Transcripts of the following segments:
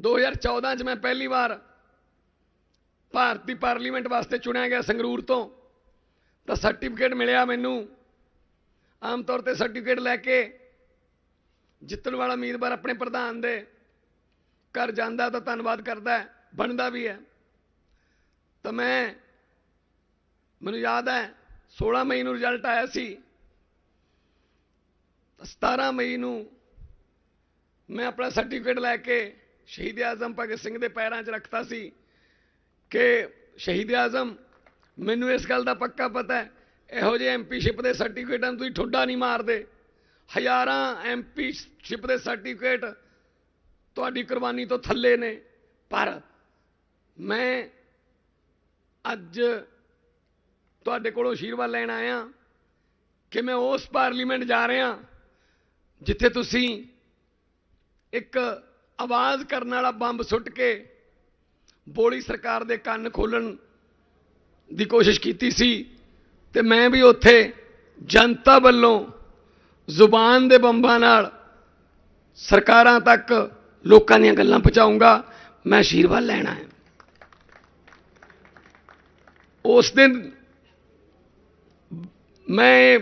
2014 ਚ ਮੈਂ ਪਹਿਲੀ ਵਾਰ ਭਾਰਤੀ ਪਾਰਲੀਮੈਂਟ ਵਾਸਤੇ ਚੁਣਿਆ ਗਿਆ ਸੰਗਰੂਰ ਤੋਂ। ਤਾਂ ਸਰਟੀਫਿਕੇਟ ਮਿਲਿਆ ਮੈਨੂੰ। ਆਮ ਤੌਰ ਤੇ ਸਰਟੀਫਿਕੇਟ ਲੈ ਕੇ ਜਿੱਤਣ ਵਾਲਾ ਉਮੀਦਵਾਰ ਆਪਣੇ ਪ੍ਰਧਾਨ ਦੇ ਘਰ ਜਾਂਦਾ ਤਾਂ ਧੰਨਵਾਦ ਕਰਦਾ ਹੈ, ਬਣਦਾ ਵੀ ਹੈ। ਤਾਂ ਮੈਂ, ਮੈਨੂੰ ਯਾਦ ਹੈ 16 ਮਈ ਨੂੰ ਰਿਜ਼ਲਟ ਆਇਆ ਸੀ। ਤਾਂ 17 ਮਈ ਨੂੰ ਮੈਂ ਆਪਣਾ ਸਰਟੀਫਿਕੇਟ ਲੈ ਕੇ ਸ਼ਹੀਦ ਆਜ਼ਮ ਭਗਤ ਸਿੰਘ ਦੇ ਪੈਰਾਂ 'ਚ ਰੱਖਤਾ ਸੀ ਕਿ ਸ਼ਹੀਦ ਆਜ਼ਮ, ਮੈਨੂੰ ਇਸ ਗੱਲ ਦਾ ਪੱਕਾ ਪਤਾ ਹੈ, ਇਹੋ ਜਿਹੇ ਐਮਪੀਸ਼ਿਪ ਦੇ ਸਰਟੀਫਿਕੇਟਾਂ ਨੂੰ ਤੁਸੀਂ ਠੁੱਡਾ ਨਹੀਂ ਮਾਰਦੇ। ਹਜ਼ਾਰਾਂ ਐਮਪੀਸ਼ਿਪ ਦੇ ਸਰਟੀਫਿਕੇਟ ਤੁਹਾਡੀ ਕੁਰਬਾਨੀ ਤੋਂ ਥੱਲੇ ਨੇ। ਪਰ ਮੈਂ ਅੱਜ ਤੁਹਾਡੇ ਕੋਲੋਂ ਆਸ਼ੀਰਵਾਦ ਲੈਣ ਆਇਆ ਕਿ ਮੈਂ ਉਸ ਪਾਰਲੀਮੈਂਟ ਜਾ ਰਿਹਾ ਜਿੱਥੇ ਤੁਸੀਂ ਇੱਕ ਆਵਾਜ਼ ਕਰਨ ਵਾਲਾ ਬੰਬ ਸੁੱਟ ਕੇ ਬੋਲੀ ਸਰਕਾਰ ਦੇ ਕੰਨ ਖੋਲਣ ਦੀ ਕੋਸ਼ਿਸ਼ ਕੀਤੀ ਸੀ ਤੇ ਮੈਂ ਵੀ ਉੱਥੇ ਜਨਤਾ ਵੱਲੋਂ ਜ਼ੁਬਾਨ ਦੇ ਬੰਬਾਂ ਨਾਲ ਸਰਕਾਰਾਂ ਤੱਕ ਲੋਕਾਂ ਦੀਆਂ ਗੱਲਾਂ ਪਹੁੰਚਾਉਂਗਾ ਮੈਂ ਆਸ਼ੀਰਵਾਦ ਲੈਣਾ ਹੈ ਉਸ ਦਿਨ ਮੈਂ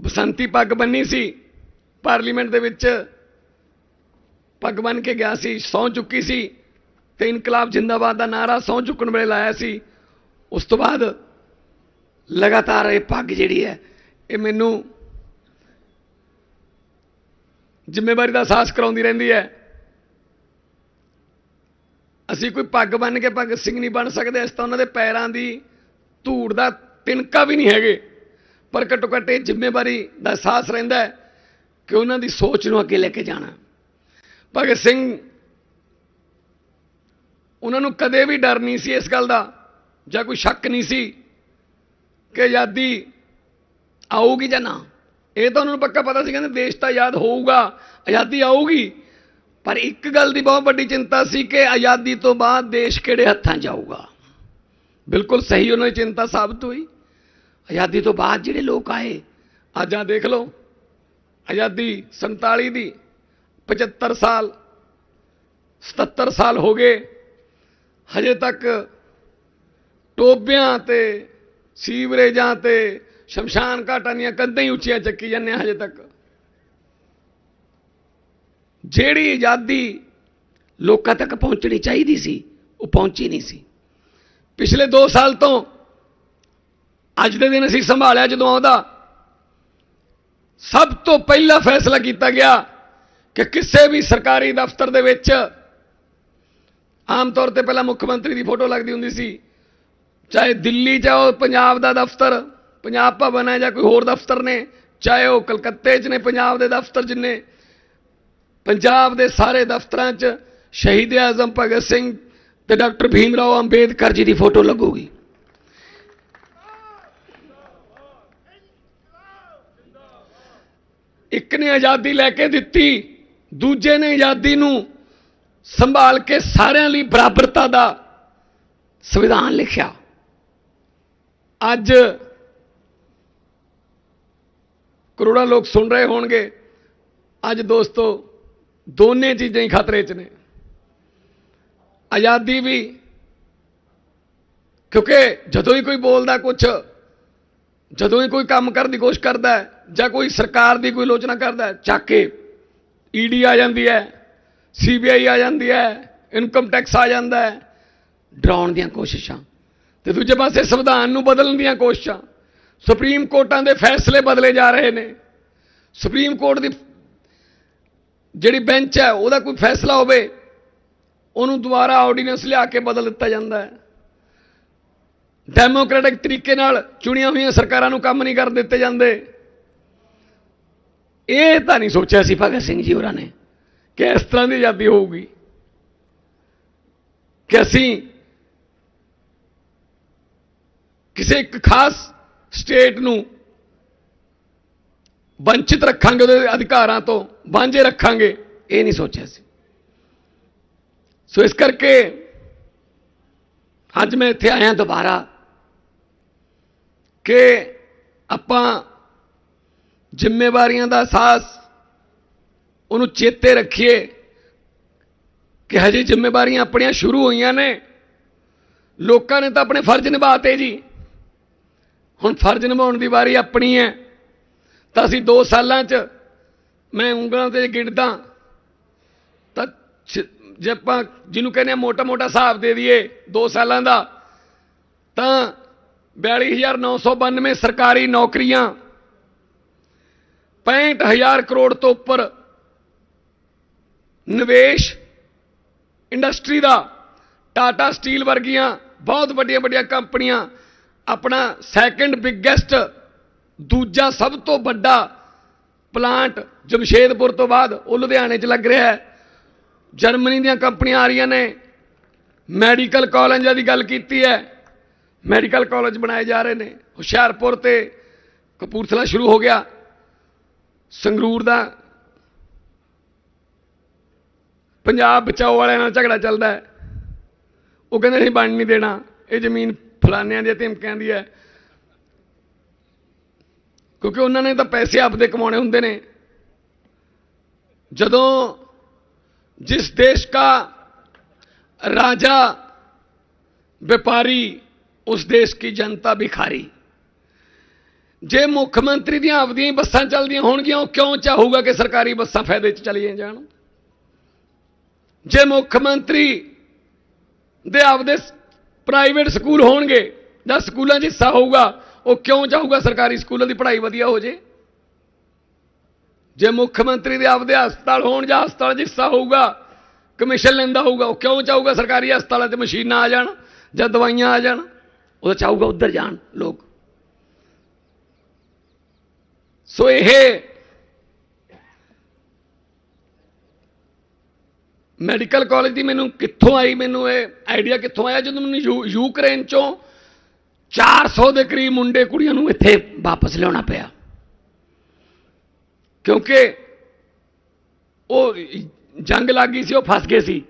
ਬਸੰਤੀ ਪੱਗ ਬੰਨੀ ਸੀ, ਪਾਰਲੀਮੈਂਟ ਦੇ ਵਿੱਚ ਪੱਗ ਬੰਨ ਕੇ ਗਿਆ ਸੀ, ਸੌਂ ਚੁੱਕੀ ਸੀ ਤੇ ਇਨਕਲਾਬ ਜਿੰਦਾਬਾਦ ਦਾ ਨਾਰਾ ਸੌਂ ਚੁੱਕਣ ਵੇਲੇ ਲਾਇਆ ਸੀ। ਉਸ ਤੋਂ ਬਾਅਦ ਲਗਾਤਾਰ ਇਹ ਪੱਗ ਜਿਹੜੀ ਹੈ, ਇਹ ਮੈਨੂੰ ਜ਼ਿੰਮੇਵਾਰੀ ਦਾ ਅਹਿਸਾਸ ਕਰਾਉਂਦੀ ਰਹਿੰਦੀ ਹੈ। ਅਸੀਂ ਕੋਈ ਪੱਗ ਬੰਨ ਕੇ ਭਗਤ ਸਿੰਘ ਨਹੀਂ ਬਣ ਸਕਦੇ ਇਸ ਤਾਂ ਉਹਨਾਂ ਦੇ ਪੈਰਾਂ ਦੀ ਧੂੜ ਦਾ ਤਿਣਕਾ ਵੀ ਨਹੀਂ ਹੈਗੇ। ਪਰ ਘੱਟੋ ਘੱਟ ਇਹ ਜ਼ਿੰਮੇਵਾਰੀ ਦਾ ਅਹਿਸਾਸ ਰਹਿੰਦਾ ਕਿ ਉਹਨਾਂ ਦੀ ਸੋਚ ਨੂੰ ਅੱਗੇ ਲੈ ਕੇ ਜਾਣਾ। ਭਗਤ ਸਿੰਘ, ਉਹਨਾਂ ਨੂੰ ਕਦੇ ਵੀ ਡਰ ਨਹੀਂ ਸੀ ਇਸ ਗੱਲ ਦਾ, ਜਾਂ ਕੋਈ ਸ਼ੱਕ ਨਹੀਂ ਸੀ ਕਿ ਆਜ਼ਾਦੀ ਆਊਗੀ ਜਾਂ ਨਾ। ਇਹ ਤਾਂ ਉਹਨਾਂ ਨੂੰ ਪੱਕਾ ਪਤਾ ਸੀ, ਕਹਿੰਦੇ ਦੇਸ਼ ਤਾਂ ਆਜ਼ਾਦ ਹੋਊਗਾ, ਆਜ਼ਾਦੀ ਆਊਗੀ। ਪਰ ਇੱਕ ਗੱਲ ਦੀ ਬਹੁਤ ਵੱਡੀ ਚਿੰਤਾ ਸੀ ਕਿ ਆਜ਼ਾਦੀ ਤੋਂ ਬਾਅਦ ਦੇਸ਼ ਕਿਹੜੇ ਹੱਥਾਂ ਜਾਊਗਾ। ਬਿਲਕੁਲ ਸਹੀ ਉਹਨਾਂ ਦੀ ਚਿੰਤਾ ਸਾਬਤ ਹੋਈ। ਆਜ਼ਾਦੀ ਤੋਂ ਬਾਅਦ ਜਿਹੜੇ ਲੋਕ ਆਏ, ਅੱਜ ਆ ਦੇਖ ਲਓ, ਆਜ਼ਾਦੀ 47 ਦੀ 75 ਸਾਲ 77 ਸਾਲ ਹੋ ਗਏ ਹਜੇ ਤੱਕ ਟੋਬਿਆਂ ਤੇ ਸੀਵਰੇਜਾਂ ਤੇ ਸ਼ਮਸ਼ਾਨ ਘਾਟਾਂ ਦੀਆਂ ਕੰਧਾਂ ਹੀ ਉੱਚੀਆਂ ਚੱਕੀ ਜਾਂਦੇ ਆ ਹਜੇ ਤੱਕ ਜਿਹੜੀ ਆਜ਼ਾਦੀ ਲੋਕਾਂ ਤੱਕ ਪਹੁੰਚਣੀ ਚਾਹੀਦੀ ਸੀ ਉਹ ਪਹੁੰਚੀ ਨਹੀਂ ਸੀ ਪਿਛਲੇ 2 ਸਾਲ ਤੋਂ ਅੱਜ ਦੇ ਦਿਨ ਅਸੀਂ ਸੰਭਾਲਿਆ ਜਦੋਂ ਆਉਂਦਾ ਸਭ ਤੋਂ ਪਹਿਲਾ ਫੈਸਲਾ ਕੀਤਾ ਗਿਆ ਕਿ ਕਿਸੇ ਵੀ ਸਰਕਾਰੀ ਦਫ਼ਤਰ ਦੇ ਵਿੱਚ ਆਮ ਤੌਰ ਤੇ ਪਹਿਲਾਂ ਮੁੱਖ ਮੰਤਰੀ ਦੀ ਫੋਟੋ ਲੱਗਦੀ ਹੁੰਦੀ ਸੀ, ਚਾਹੇ ਦਿੱਲੀ ਚਾਹੇ ਉਹ ਪੰਜਾਬ ਦਾ ਦਫ਼ਤਰ, ਪੰਜਾਬ ਭਵਨ ਹੈ ਜਾਂ ਕੋਈ ਹੋਰ ਦਫ਼ਤਰ ਨੇ, ਚਾਹੇ ਉਹ ਕਲਕੱਤੇ 'ਚ ਨੇ, ਪੰਜਾਬ ਦੇ ਦਫ਼ਤਰ ਜਿੰਨੇ, ਪੰਜਾਬ ਦੇ ਸਾਰੇ ਦਫ਼ਤਰਾਂ 'ਚ ਸ਼ਹੀਦ ਆਜ਼ਮ ਭਗਤ ਸਿੰਘ ਤੇ ਡਾਕਟਰ ਭੀਮ ਰਾਓ ਅੰਬੇਦਕਰ ਜੀ ਦੀ ਫੋਟੋ ਲੱਗੂਗੀ। ਇੱਕ ਨੇ ਆਜ਼ਾਦੀ ਲੈ ਕੇ ਦਿੱਤੀ ਦੂਜੇ ਨੇ ਆਜ਼ਾਦੀ ਨੂੰ ਸੰਭਾਲ ਕੇ ਸਾਰਿਆਂ ਲਈ ਬਰਾਬਰਤਾ ਦਾ ਸੰਵਿਧਾਨ ਲਿਖਿਆ। ਅੱਜ ਕਰੋੜਾਂ ਲੋਕ ਸੁਣ ਰਹੇ ਹੋਣਗੇ। ਅੱਜ ਦੋਸਤੋ, ਦੋਨੇ ਚੀਜ਼ਾਂ ਹੀ ਖਤਰੇ 'ਚ ਨੇ। ਆਜ਼ਾਦੀ ਵੀ, ਕਿਉਂਕਿ ਜਦੋਂ ਹੀ ਕੋਈ ਬੋਲਦਾ ਕੁਝ ਜਦੋਂ ਹੀ ਕੋਈ ਕੰਮ ਕਰਨ ਦੀ ਕੋਸ਼ਿਸ਼ ਕਰਦਾ ਜਾਂ ਕੋਈ ਸਰਕਾਰ ਦੀ ਕੋਈ ਆਲੋਚਨਾ ਕਰਦਾ ਚੱਕ ਕੇ ਈਡੀ ਆ ਜਾਂਦੀ ਹੈ ਸੀਬੀਆਈ ਆ ਜਾਂਦੀ ਹੈ ਇਨਕਮ ਟੈਕਸ ਆ ਜਾਂਦਾ ਹੈ। ਡਰਾਉਣ ਦੀਆਂ ਕੋਸ਼ਿਸ਼ਾਂ। ਤੇ ਦੂਜੇ ਪਾਸੇ ਸੰਵਿਧਾਨ ਨੂੰ ਬਦਲਣ ਦੀਆਂ ਕੋਸ਼ਿਸ਼ਾਂ। ਸੁਪਰੀਮ ਕੋਰਟਾਂ ਦੇ ਫੈਸਲੇ ਬਦਲੇ ਜਾ ਰਹੇ ਨੇ। ਸੁਪਰੀਮ ਕੋਰਟ ਦੀ ਜਿਹੜੀ ਬੈਂਚ ਹੈ, ਉਹਦਾ ਕੋਈ ਫੈਸਲਾ ਹੋਵੇ, ਉਹਨੂੰ ਦੁਬਾਰਾ ਆਰਡੀਨੈਂਸ ਲਿਆ ਕੇ ਬਦਲ ਦਿੱਤਾ ਜਾਂਦਾ ਹੈ। ਡੈਮੋਕ੍ਰੈਟਿਕ ਤਰੀਕੇ ਨਾਲ ਚੁਣੀਆਂ ਹੋਈਆਂ ਸਰਕਾਰਾਂ ਨੂੰ ਕੰਮ ਨਹੀਂ ਕਰ ਦਿੱਤੇ ਜਾਂਦੇ। ਇਹ ਤਾਂ ਨਹੀਂ ਸੋਚਿਆ ਸੀ ਭਗਤ ਸਿੰਘ ਜੀ ਹੋਰਾਂ ਨੇ ਕਿ ਇਸ ਤਰ੍ਹਾਂ ਦੀ ਆਜ਼ਾਦੀ ਹੋਊਗੀ। ਕਿ ਅਸੀਂ ਕਿਸੇ ਇੱਕ ਖਾਸ ਸਟੇਟ ਨੂੰ ਵੰਚਿਤ ਰੱਖਾਂਗੇ, ਉਹਦੇ ਅਧਿਕਾਰਾਂ ਤੋਂ ਵਾਂਝੇ ਰੱਖਾਂਗੇ, ਇਹ ਨਹੀਂ ਸੋਚਿਆ ਸੀ। ਸੋ ਇਸ ਕਰਕੇ ਅੱਜ ਮੈਂ ਇੱਥੇ ਆਇਆ ਦੁਬਾਰਾ ਕਿ ਆਪਾਂ ਜ਼ਿੰਮੇਵਾਰੀਆਂ ਦਾ ਅਹਿਸਾਸ ਉਹਨੂੰ ਚੇਤੇ ਰੱਖੀਏ ਕਿ ਹਜੇ ਜ਼ਿੰਮੇਵਾਰੀਆਂ ਆਪਣੀਆਂ ਸ਼ੁਰੂ ਹੋਈਆਂ ਨੇ ਲੋਕਾਂ ਨੇ ਤਾਂ ਆਪਣੇ ਫਰਜ਼ ਨਿਭਾਤੇ ਜੀ ਹੁਣ ਫਰਜ਼ ਨਿਭਾਉਣ ਦੀ ਵਾਰੀ ਆਪਣੀ ਹੈ ਤਾਂ ਅਸੀਂ 2 ਸਾਲਾਂ 'ਚ ਮੈਂ ਉਂਗਲਾਂ ਤੇ ਗਿਣਦਾ ਤਾਂ ਛ- ਜੇ ਆਪਾਂ ਜਿਹਨੂੰ ਕਹਿੰਦੇ ਆ ਮੋਟਾ ਮੋਟਾ ਹਿਸਾਬ ਦੇ ਦਈਏ 2 ਸਾਲਾਂ ਦਾ ਤਾਂ 42992 ਸਰਕਾਰੀ ਨੌਕਰੀਆਂ 65000 ਕਰੋੜ ਤੋਂ ਉੱਪਰ ਨਿਵੇਸ਼ ਇੰਡਸਟਰੀ ਦਾ, ਟਾਟਾ ਸਟੀਲ ਵਰਗੀਆਂ ਬਹੁਤ ਵੱਡੀਆਂ ਵੱਡੀਆਂ ਕੰਪਨੀਆਂ, ਆਪਣਾ ਸੈਕੰਡ ਬਿਗੇਸਟ ਦੂਜਾ ਸਭ ਤੋਂ ਵੱਡਾ ਪਲਾਂਟ ਜਮਸ਼ੇਦਪੁਰ ਤੋਂ ਬਾਅਦ ਉਹ ਲੁਧਿਆਣੇ 'ਚ ਲੱਗ ਰਿਹਾ ਹੈ। ਜਰਮਨੀ ਦੀਆਂ ਕੰਪਨੀਆਂ ਆ ਰਹੀਆਂ ਨੇ। ਮੈਡੀਕਲ ਕਾਲਜਾਂ ਦੀ ਗੱਲ ਕੀਤੀ ਹੈ। ਮੈਡੀਕਲ ਕਾਲਜ ਬਣਾਏ ਜਾ ਰਹੇ ਨੇ। ਹੁਸ਼ਿਆਰਪੁਰ ਤੇ ਕਪੂਰਥਲਾ ਸ਼ੁਰੂ ਹੋ ਗਿਆ। ਸੰਗਰੂਰ ਦਾ ਪੰਜਾਬ ਬਚਾਓ ਵਾਲਿਆਂ ਨਾਲ ਝਗੜਾ ਚੱਲਦਾ ਹੈ ਉਹ ਕਹਿੰਦੇ ਨਹੀਂ ਬਣ ਨਹੀਂ ਦੇਣਾ ਇਹ ਜ਼ਮੀਨ ਫਲਾਨਿਆਂ ਦੀ ਧਮਕਿਆਂ ਦੀ ਹੈ ਕਿਉਂਕਿ ਉਹਨਾਂ ਨੇ ਤਾਂ ਪੈਸੇ ਆਪਦੇ ਕਮਾਉਣੇ ਹੁੰਦੇ ਨੇ ਜਦੋਂ ਜਿਸ ਦੇਸ਼ का राजा व्यापारी ਉਸ ਦੇਸ਼ की ਜਨਤਾ ਭਿਖਾਰੀ ਜੇ ਮੁੱਖ ਮੰਤਰੀ ਦੀਆਂ ਆਪਦੀਆਂ ਬੱਸਾਂ ਚੱਲਦੀਆਂ ਹੋਣਗੀਆਂ, ਉਹ ਕਿਉਂ ਚਾਹੂਗਾ ਕਿ ਸਰਕਾਰੀ ਬੱਸਾਂ ਫਾਇਦੇ 'ਚ ਚਲੀਆਂ ਜਾਣ? ਜੇ ਮੁੱਖ ਮੰਤਰੀ ਦੇ ਆਪਦੇ ਪ੍ਰਾਈਵੇਟ ਸਕੂਲ ਹੋਣਗੇ ਜਾਂ ਸਕੂਲਾਂ 'ਚ ਹਿੱਸਾ ਹੋਊਗਾ, ਉਹ ਕਿਉਂ ਚਾਹੂਗਾ ਸਰਕਾਰੀ ਸਕੂਲਾਂ ਦੀ ਪੜ੍ਹਾਈ ਵਧੀਆ ਹੋ ਜੇ? ਜੇ ਮੁੱਖ ਮੰਤਰੀ ਦੇ ਆਪਦੇ ਹਸਪਤਾਲ ਹੋਣ ਜਾਂ ਹਸਪਤਾਲ 'ਚ ਹਿੱਸਾ ਹੋਊਗਾ ਕਮਿਸ਼ਨ ਲੈਂਦਾ ਹੋਊਗਾ, ਉਹ ਕਿਉਂ ਚਾਹੂਗਾ ਸਰਕਾਰੀ ਹਸਪਤਾਲਾਂ 'ਚ ਮਸ਼ੀਨਾਂ ਆ ਜਾਣ ਜਾਂ ਦਵਾਈਆਂ ਆ ਜਾਣ? ਉਹ ਤਾਂ ਚਾਹੂਗਾ ਉੱਧਰ ਜਾਣ ਲੋਕ। ਸੋ ਇਹ ਮੈਡੀਕਲ ਕਾਲਜ ਦੀ ਮੈਨੂੰ ਕਿੱਥੋਂ ਆਈ, ਮੈਨੂੰ ਇਹ ਆਈਡੀਆ ਕਿੱਥੋਂ ਆਇਆ ਜਦੋਂ ਮੈਨੂੰ ਯੂ- ਯੂਕਰੇਨ ਚੋਂ 400 ਦੇ ਕਰੀਬ ਮੁੰਡੇ ਕੁੜੀਆਂ ਨੂੰ ਇੱਥੇ ਵਾਪਸ ਲਿਆਉਣਾ ਪਿਆ। ਕਿਉਂਕਿ ਉਹ ਜੰਗ ਲੱਗ ਗਈ ਸੀ, ਉਹ ਫਸ ਗਏ ਸੀ।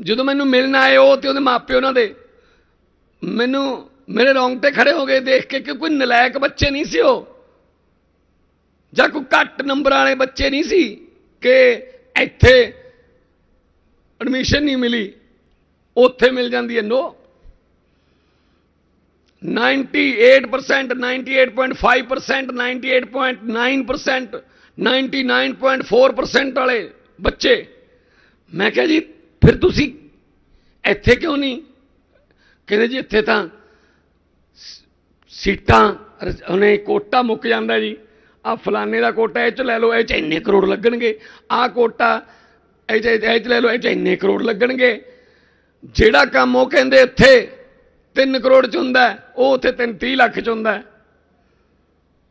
ਜਦੋਂ ਮੈਨੂੰ ਮਿਲਣ ਆਏ ਉਹ ਤੇ ਉਹਦੇ ਮਾਪੇ ਉਹਨਾਂ ਦੇ, ਮੈਨੂੰ ਮੇਰੇ ਰੌਂਗਟੇ ਖੜੇ ਹੋ ਗਏ ਦੇਖ ਕੇ ਕਿ ਕੋਈ ਨਲਾਇਕ ਬੱਚੇ ਨਹੀਂ ਸੀ ਉਹ। ਜਾਂ ਕੋਈ ਘੱਟ ਨੰਬਰ ਵਾਲੇ ਬੱਚੇ ਨਹੀਂ ਸੀ ਕਿ ਇੱਥੇ ਐਡਮਿਸ਼ਨ ਨਹੀਂ ਮਿਲੀ, ਉੱਥੇ ਮਿਲ ਜਾਂਦੀ ਹੈ ਨੋ 98% 98.5% 98.9% 99.4% ਵਾਲੇ ਬੱਚੇ। ਮੈਂ ਕਿਹਾ ਜੀ, ਫਿਰ ਤੁਸੀਂ ਇੱਥੇ ਕਿਉਂ ਨਹੀਂ? ਕਹਿੰਦੇ ਜੀ, ਇੱਥੇ ਤਾਂ ਸੀਟਾਂ ਉਹਨੇ ਕੋਟਾ ਮੁੱਕ ਜਾਂਦਾ ਜੀ। ਆ ਫਲਾਣੇ ਦਾ ਕੋਟਾ ਇਹ ਚ ਲੈ ਲਓ, ਇਹ ਚ ਇੰਨੇ ਕਰੋੜ ਲੱਗਣਗੇ। ਆ ਕੋਟਾ ਇਹ ਚ ਇਹ ਚ ਲੈ ਲਓ, ਇਹ ਚ ਇੰਨੇ ਕਰੋੜ ਲੱਗਣਗੇ। ਜਿਹੜਾ ਕੰਮ ਉਹ ਕਹਿੰਦੇ ਇੱਥੇ 3 ਕਰੋੜ ਚ ਹੁੰਦਾ ਉਹ ਉੱਥੇ 3 30 ਲੱਖ ਚ ਹੁੰਦਾ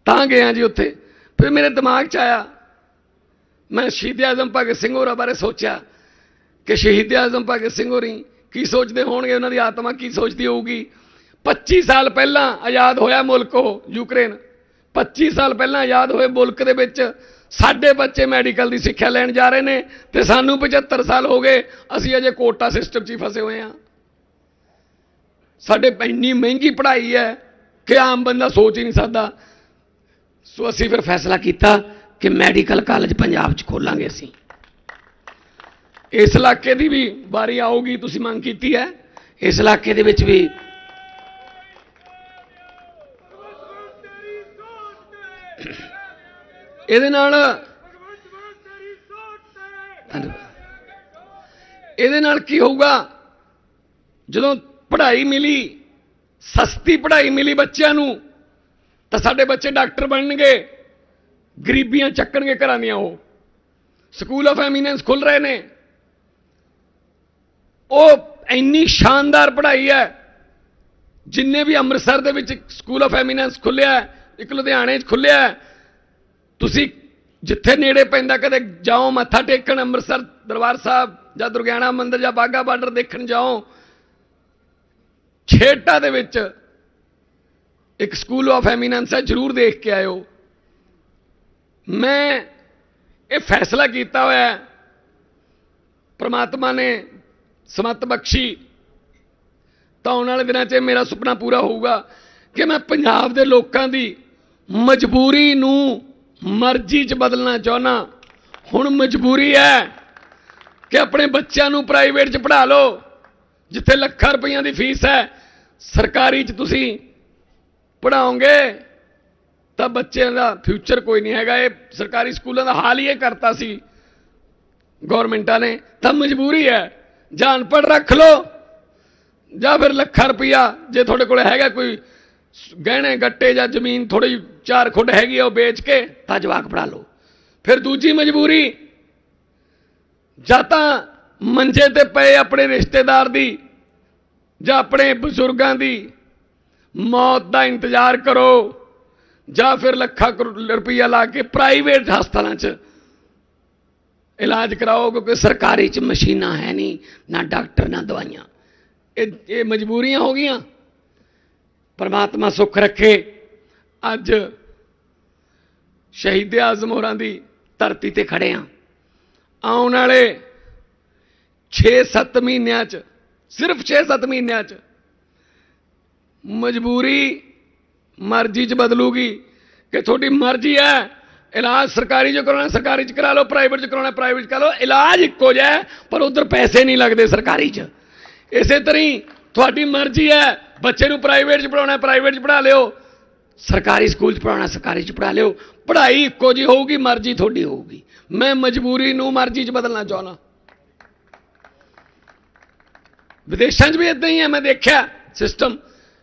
ਤਾਂ ਗਿਆ ਜੀ ਉੱਥੇ। ਫਿਰ ਮੇਰੇ ਦਿਮਾਗ 'ਚ ਆਇਆ, ਮੈਂ ਸ਼ਹੀਦ ਆਜ਼ਮ ਭਗਤ ਸਿੰਘ ਹੋਰਾਂ ਬਾਰੇ ਸੋਚਿਆ ਕਿ ਸ਼ਹੀਦ ਆਜ਼ਮ ਭਗਤ ਸਿੰਘ ਹੋਰੀ ਕੀ ਸੋਚਦੇ ਹੋਣਗੇ, ਉਹਨਾਂ ਦੀ ਆਤਮਾ ਕੀ ਸੋਚਦੀ ਹੋਊਗੀ। 25 ਸਾਲ ਪਹਿਲਾਂ ਆਜ਼ਾਦ ਹੋਇਆ ਮੁਲਕ ਉਹ, ਯੂਕਰੇਨ। 25 ਸਾਲ ਪਹਿਲਾਂ ਆਜ਼ਾਦ ਹੋਏ ਮੁਲਕ ਦੇ ਵਿੱਚ, ਸਾਡੇ ਬੱਚੇ ਮੈਡੀਕਲ ਦੀ ਸਿੱਖਿਆ ਲੈਣ ਜਾ ਰਹੇ ਨੇ ਤੇ ਸਾਨੂੰ 75 ਸਾਲ ਹੋ ਗਏ, ਅਸੀਂ ਅਜੇ ਕੋਟਾ ਸਿਸਟਮ 'ਚ ਹੀ ਫਸੇ ਹੋਏ ਹਾਂ। ਸਾਡੇ ਇੰਨੀ ਮਹਿੰਗੀ ਪੜ੍ਹਾਈ ਹੈ ਕਿ ਆਮ ਬੰਦਾ ਸੋਚ ਹੀ ਨਹੀਂ ਸਕਦਾ। ਸੋ ਅਸੀਂ ਫਿਰ ਫੈਸਲਾ ਕੀਤਾ ਕਿ ਮੈਡੀਕਲ ਕਾਲਜ ਪੰਜਾਬ 'ਚ ਖੋਲਾਂਗੇ ਅਸੀਂ। ਇਸ ਇਲਾਕੇ ਦੀ ਵੀ ਵਾਰੀ ਆਊਗੀ, ਤੁਸੀਂ ਮੰਗ ਕੀਤੀ ਹੈ। ਇਸ ਇਲਾਕੇ ਦੇ ਵਿੱਚ ਵੀ ਇਹਦੇ ਨਾਲ ਇਹਦੇ ਨਾਲ ਕੀ ਹੋਊਗਾ? ਜਦੋਂ ਪੜ੍ਹਾਈ ਮਿਲੀ, ਸਸਤੀ ਪੜ੍ਹਾਈ ਮਿਲੀ ਬੱਚਿਆਂ ਨੂੰ, ਤਾਂ ਸਾਡੇ ਬੱਚੇ ਡਾਕਟਰ ਬਣਨਗੇ, ਗਰੀਬੀਆਂ ਚੱਕਣਗੇ ਘਰਾਂ ਦੀਆਂ ਉਹ। ਸਕੂਲ ਆਫ ਐਮੀਨੈਂਸ ਖੁੱਲ ਰਹੇ ਨੇ। ਉਹ ਇੰਨੀ ਸ਼ਾਨਦਾਰ ਪੜ੍ਹਾਈ ਹੈ, ਜਿੰਨੇ ਵੀ ਅੰਮ੍ਰਿਤਸਰ ਦੇ ਵਿੱਚ ਸਕੂਲ ਆਫ ਐਮੀਨੈਂਸ ਖੁੱਲਿਆ ਇੱਕ ਲੁਧਿਆਣੇ 'ਚ ਖੁੱਲਿਆ ਤੁਸੀਂ ਜਿੱਥੇ ਨੇੜੇ ਪੈਂਦਾ ਕਦੇ ਜਾਓ, ਮੱਥਾ ਟੇਕਣ, ਅੰਮ੍ਰਿਤਸਰ ਦਰਬਾਰ ਸਾਹਿਬ ਜਾਂ ਦੁਰਗਿਆਣਾ ਮੰਦਿਰ ਜਾਂ ਬਾਗਾ ਬਾਰਡਰ ਦੇਖਣ ਜਾਓ ਛੇਟਾ ਦੇ ਵਿੱਚ ਇੱਕ ਸਕੂਲ ਆਫ ਐਮੀਨੈਂਸ ਹੈ, ਜਰੂਰ ਦੇਖ ਕੇ ਆਇਓ। ਮੈਂ ਇਹ ਫੈਸਲਾ ਕੀਤਾ ਹੋਇਆ ਹੈ, ਪ੍ਰਮਾਤਮਾ ਨੇ ਸਮਤ ਬਖਸ਼ੀ, ਤਾਂ ਆਉਣ ਵਾਲੇ ਦਿਨਾਂ 'ਚ ਇਹ ਮੇਰਾ ਸੁਪਨਾ ਪੂਰਾ ਹੋਊਗਾ ਕਿ ਮੈਂ ਪੰਜਾਬ ਦੇ ਲੋਕਾਂ ਦੀ ਮਜਬੂਰੀ ਨੂੰ ਮਰਜ਼ੀ 'ਚ ਬਦਲਣਾ ਚਾਹੁੰਦਾ ਹੁਣ ਮਜਬੂਰੀ ਹੈ ਕਿ ਆਪਣੇ ਬੱਚਿਆਂ ਨੂੰ ਪ੍ਰਾਈਵੇਟ 'ਚ ਪੜ੍ਹਾ ਲਓ, ਜਿੱਥੇ ਲੱਖਾਂ ਰੁਪਈਆਂ ਦੀ ਫੀਸ ਹੈ। ਸਰਕਾਰੀ 'ਚ ਤੁਸੀਂ ਪੜਾਓਗੇ ਤਾਂ ਬੱਚਿਆਂ ਦਾ ਫਿਊਚਰ ਕੋਈ ਨਹੀਂ ਹੈਗਾ। ਇਹ ਸਰਕਾਰੀ ਸਕੂਲਾਂ ਦਾ ਹਾਲ ਹੀ ਇਹ ਕਰਤਾ ਸੀ ਗਵਰਨਮੈਂਟਾਂ ਨੇ। ਤਾਂ ਮਜਬੂਰੀ ਹੈ ਜਾਂ ਅਨਪੜ੍ਹ ਰੱਖ ਲਓ, ਜਾਂ ਫਿਰ ਲੱਖਾਂ ਰੁਪਈਆ ਜੇ ਤੁਹਾਡੇ ਕੋਲ ਹੈਗਾ ਕੋਈ ਗਹਿਣੇ, ਗੱਟੇ ਜਾਂ ਜ਼ਮੀਨ ਥੋੜੀ ਚਾਰ ਖੁੱਡ ਹੈਗੀ ਆ ਉਹ ਵੇਚ ਕੇ, ਤਾਂ ਜਵਾਕ ਪੜਾ ਲਓ। ਫਿਰ ਦੂਜੀ ਮਜਬੂਰੀ, ਜਾਂ ਤਾਂ ਮੰਜੇ ਤੇ ਪਏ ਆਪਣੇ ਰਿਸ਼ਤੇਦਾਰ ਦੀ, ਜਾਂ ਆਪਣੇ ਬਜ਼ੁਰਗਾਂ ਦੀ ਮੌਤ ਦਾ ਇੰਤਜ਼ਾਰ ਕਰੋ, ਜਾਂ ਫਿਰ ਲੱਖਾਂ ਕਰੋੜ ਰੁਪਈਆ ਲਾ ਕੇ ਪ੍ਰਾਈਵੇਟ ਹਸਪਤਾਲਾਂ 'ਚ ਇਲਾਜ ਕਰਾਓ, ਕਿਉਂਕਿ ਸਰਕਾਰੀ 'ਚ ਮਸ਼ੀਨਾਂ ਹੈ ਨਹੀਂ, ਨਾ ਡਾਕਟਰ, ਨਾ ਦਵਾਈਆਂ। ਇਹ ਇਹ ਮਜਬੂਰੀਆਂ ਹੋ ਗਈਆਂ। ਪਰਮਾਤਮਾ ਸੁੱਖ ਰੱਖੇ। ਅੱਜ ਸ਼ਹੀਦ ਆਜ਼ਮ ਹੋਰਾਂ ਦੀ ਧਰਤੀ ਤੇ ਖੜੇ ਆ। ਆਉਣ ਵਾਲੇ 6-7 ਮਹੀਨਿਆਂ 'ਚ ਸਿਰਫ 6-7 ਮਹੀਨਿਆਂ 'ਚ ਮਜਬੂਰੀ ਮਰਜ਼ੀ 'ਚ ਬਦਲੂਗੀ ਕਿ ਤੁਹਾਡੀ ਮਰਜ਼ੀ ਹੈ ਇਲਾਜ ਸਰਕਾਰੀ 'ਚ ਕਰਾਉਣਾ ਸਰਕਾਰੀ 'ਚ ਕਰਾ ਲਓ ਪ੍ਰਾਈਵੇਟ 'ਚ ਕਰਾਉਣਾ ਪ੍ਰਾਈਵੇਟ 'ਚ ਕਰਾ ਲਓ ਇਲਾਜ ਇੱਕੋ ਜਿਹਾ ਹੈ, ਪਰ ਉਧਰ ਪੈਸੇ ਨਹੀਂ ਲੱਗਦੇ ਸਰਕਾਰੀ 'ਚ। ਇਸੇ ਤਰ੍ਹਾਂ ਹੀ ਤੁਹਾਡੀ ਮਰਜ਼ੀ ਹੈ ਬੱਚੇ ਨੂੰ ਪ੍ਰਾਈਵੇਟ 'ਚ ਪੜਾਉਣਾ ਪ੍ਰਾਈਵੇਟ 'ਚ ਪੜਾ ਲਿਓ ਸਰਕਾਰੀ ਸਕੂਲ 'ਚ ਪੜਾਉਣਾ ਸਰਕਾਰੀ 'ਚ ਪੜਾ ਲਿਓ। ਪੜ੍ਹਾਈ ਇੱਕੋ ਜਿਹੀ ਹੋਊਗੀ, ਮਰਜ਼ੀ ਤੁਹਾਡੀ ਹੋਊਗੀ। ਮੈਂ ਮਜਬੂਰੀ ਨੂੰ ਮਰਜ਼ੀ 'ਚ ਬਦਲਣਾ ਚਾਹੁੰਦਾ। ਵਿਦੇਸ਼ਾਂ 'ਚ ਵੀ ਇਦਾਂ ਹੀ ਹੈ, ਮੈਂ ਦੇਖਿਆ ਸਿਸਟਮ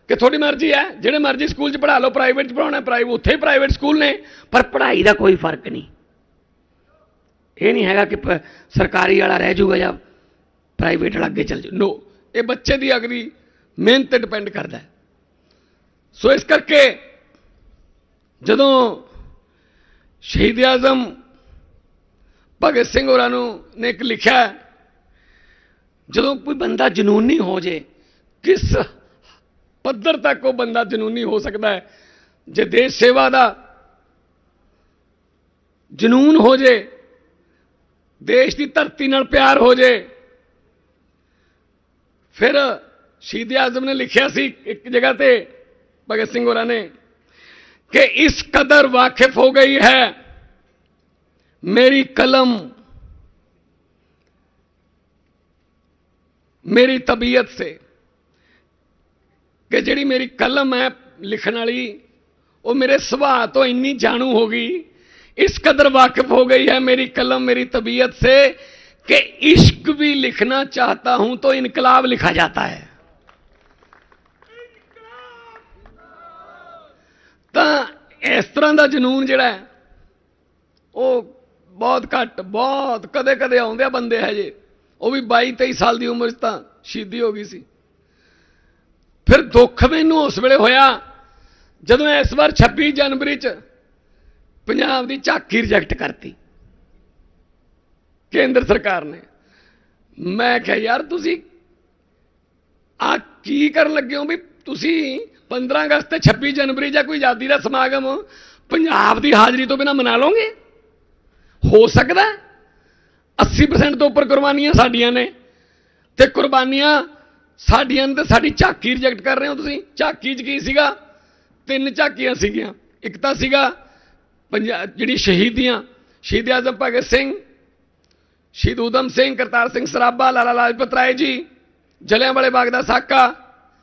ਕਿ ਤੁਹਾਡੀ ਮਰਜ਼ੀ ਹੈ, ਜਿਹੜੇ ਮਰਜ਼ੀ ਸਕੂਲ 'ਚ ਪੜਾ ਲਓ ਪ੍ਰਾਈਵੇਟ 'ਚ ਪੜਾਉਣਾ ਪ੍ਰਾਈਵੇਟ ਉੱਥੇ ਹੀ ਪ੍ਰਾਈਵੇਟ ਸਕੂਲ ਨੇ, ਪਰ ਪੜ੍ਹਾਈ ਦਾ ਕੋਈ ਫ਼ਰਕ ਨਹੀਂ। ਇਹ ਨਹੀਂ ਹੈਗਾ ਕਿ ਪ- ਸਰਕਾਰੀ ਵਾਲਾ ਰਹਿ ਜਾਊਗਾ ਜਾਂ ਪ੍ਰਾਈਵੇਟ ਵਾਲਾ ਅੱਗੇ ਚੱਲ ਜਾਊ। ਨੋ ਇਹ ਬੱਚੇ ਦੀ ਅਗਲੀ ਮਿਹਨਤ ਤੇ ਡਿਪੈਂਡ ਕਰਦਾ ਸੋ ਇਸ ਕਰਕੇ ਜਦੋਂ ਸ਼ਹੀਦ ਆਜ਼ਮ ਭਗਤ ਸਿੰਘ ਹੋਰਾਂ ਨੂੰ ਨੇ ਇੱਕ ਲਿਖਿਆ ਜਦੋਂ ਕੋਈ ਬੰਦਾ ਜਨੂਨੀ ਹੋ ਜੇ, ਕਿਸ ਪੱਧਰ ਤੱਕ ਉਹ ਬੰਦਾ ਜਨੂਨੀ ਹੋ ਸਕਦਾ ਹੈ? ਜੇ ਦੇਸ਼ ਸੇਵਾ ਦਾ ਜਨੂਨ ਹੋ ਜੇ, ਦੇਸ਼ ਦੀ ਧਰਤੀ ਨਾਲ ਪਿਆਰ ਹੋ ਜੇ, ਫਿਰ ਸ਼ਹੀਦ ਆਜ਼ਮ ਨੇ ਲਿਖਿਆ ਸੀ ਇੱਕ ਜਗ੍ਹਾ ਤੇ, ਭਗਤ ਸਿੰਘ ਹੋਰਾਂ ਨੇ कि इस कदर वाकिफ हो गई है मेरी कलम ਮੇਰੀ ਤਬੀਅਤ ਸੇ ਕਿ ਜਿਹੜੀ ਮੇਰੀ ਕਲਮ ਹੈ ਲਿਖਣ ਵਾਲੀ ਉਹ ਮੇਰੇ ਸੁਭਾਅ ਤੋਂ ਇੰਨੀ ਜਾਣੂ ਹੋ ਗਈ ਇਸ ਕਦਰ ਵਾਕਿਫ ਹੋ गई है मेरी कलम मेरी तबीयत से कि इश्क भी लिखना चाहता हूं तो इनकलाब लिखा जाता है ਤਾਂ ਇਸ ਤਰ੍ਹਾਂ ਦਾ ਜਨੂਨ ਜਿਹੜਾ ਉਹ ਬਹੁਤ ਘੱਟ, ਬਹੁਤ ਕਦੇ ਕਦੇ ਆਉਂਦੇ ਆ ਬੰਦੇ ਹਜੇ ਉਹ ਵੀ 22 23 ਸਾਲ ਦੀ ਉਮਰ 'ਚ ਤਾਂ ਸ਼ਹੀਦੀ ਹੋ ਗਈ ਸੀ। ਫਿਰ ਦੁੱਖ ਮੈਨੂੰ ਉਸ ਵੇਲੇ ਹੋਇਆ, ਜਦੋਂ ਇਸ ਵਾਰ 26 ਜਨਵਰੀ 'ਚ ਪੰਜਾਬ ਦੀ ਝਾਕੀ ਰਿਜੈਕਟ ਕਰਤੀ। ਕੇਂਦਰ ਸਰਕਾਰ ਨੇ। ਮੈਂ ਕਿਹਾ, ਯਾਰ ਤੁਸੀਂ ਆ ਕੀ ਕਰਨ ਲੱਗੇ ਹੋ ਵੀ ਤੁਸੀਂ 15 ਅਗਸਤ ਤੇ 26 ਜਨਵਰੀ ਜਾਂ ਕੋਈ ਆਜ਼ਾਦੀ ਦਾ ਸਮਾਗਮ, ਪੰਜਾਬ ਦੀ ਹਾਜ਼ਰੀ ਤੋਂ ਬਿਨਾ ਮਨਾ ਲਓਗੇ? ਹੋ ਸਕਦਾ ਹੈ? 80% ਤੋਂ ਉੱਪਰ ਕੁਰਬਾਨੀਆਂ ਸਾਡੀਆਂ ਨੇ ਤੇ ਕੁਰਬਾਨੀਆਂ ਸਾਡੀਆਂ ਨੇ ਤੇ ਸਾਡੀ ਝਾਕੀ ਰਿਜੈਕਟ ਕਰ ਰਹੇ ਹੋ ਤੁਸੀਂ। ਝਾਕੀ 'ਚ ਕੀ ਸੀਗਾ? ਤਿੰਨ ਝਾਕੀਆਂ ਸੀਗੀਆਂ। ਇੱਕ ਤਾਂ ਸੀਗਾ ਪੰਜਾਬ ਜਿਹੜੀ ਸ਼ਹੀਦੀਆਂ ਸ਼ਹੀਦ ਆਜ਼ਮ ਭਗਤ ਸਿੰਘ, ਸ਼ਹੀਦ ਊਧਮ ਸਿੰਘ, ਕਰਤਾਰ ਸਿੰਘ ਸਰਾਭਾ, ਲਾਲਾ ਲਾਜਪਤ ਰਾਏ ਜੀ ਜਲਿਆਂਵਾਲੇ ਬਾਗ ਦਾ ਸਾਕਾ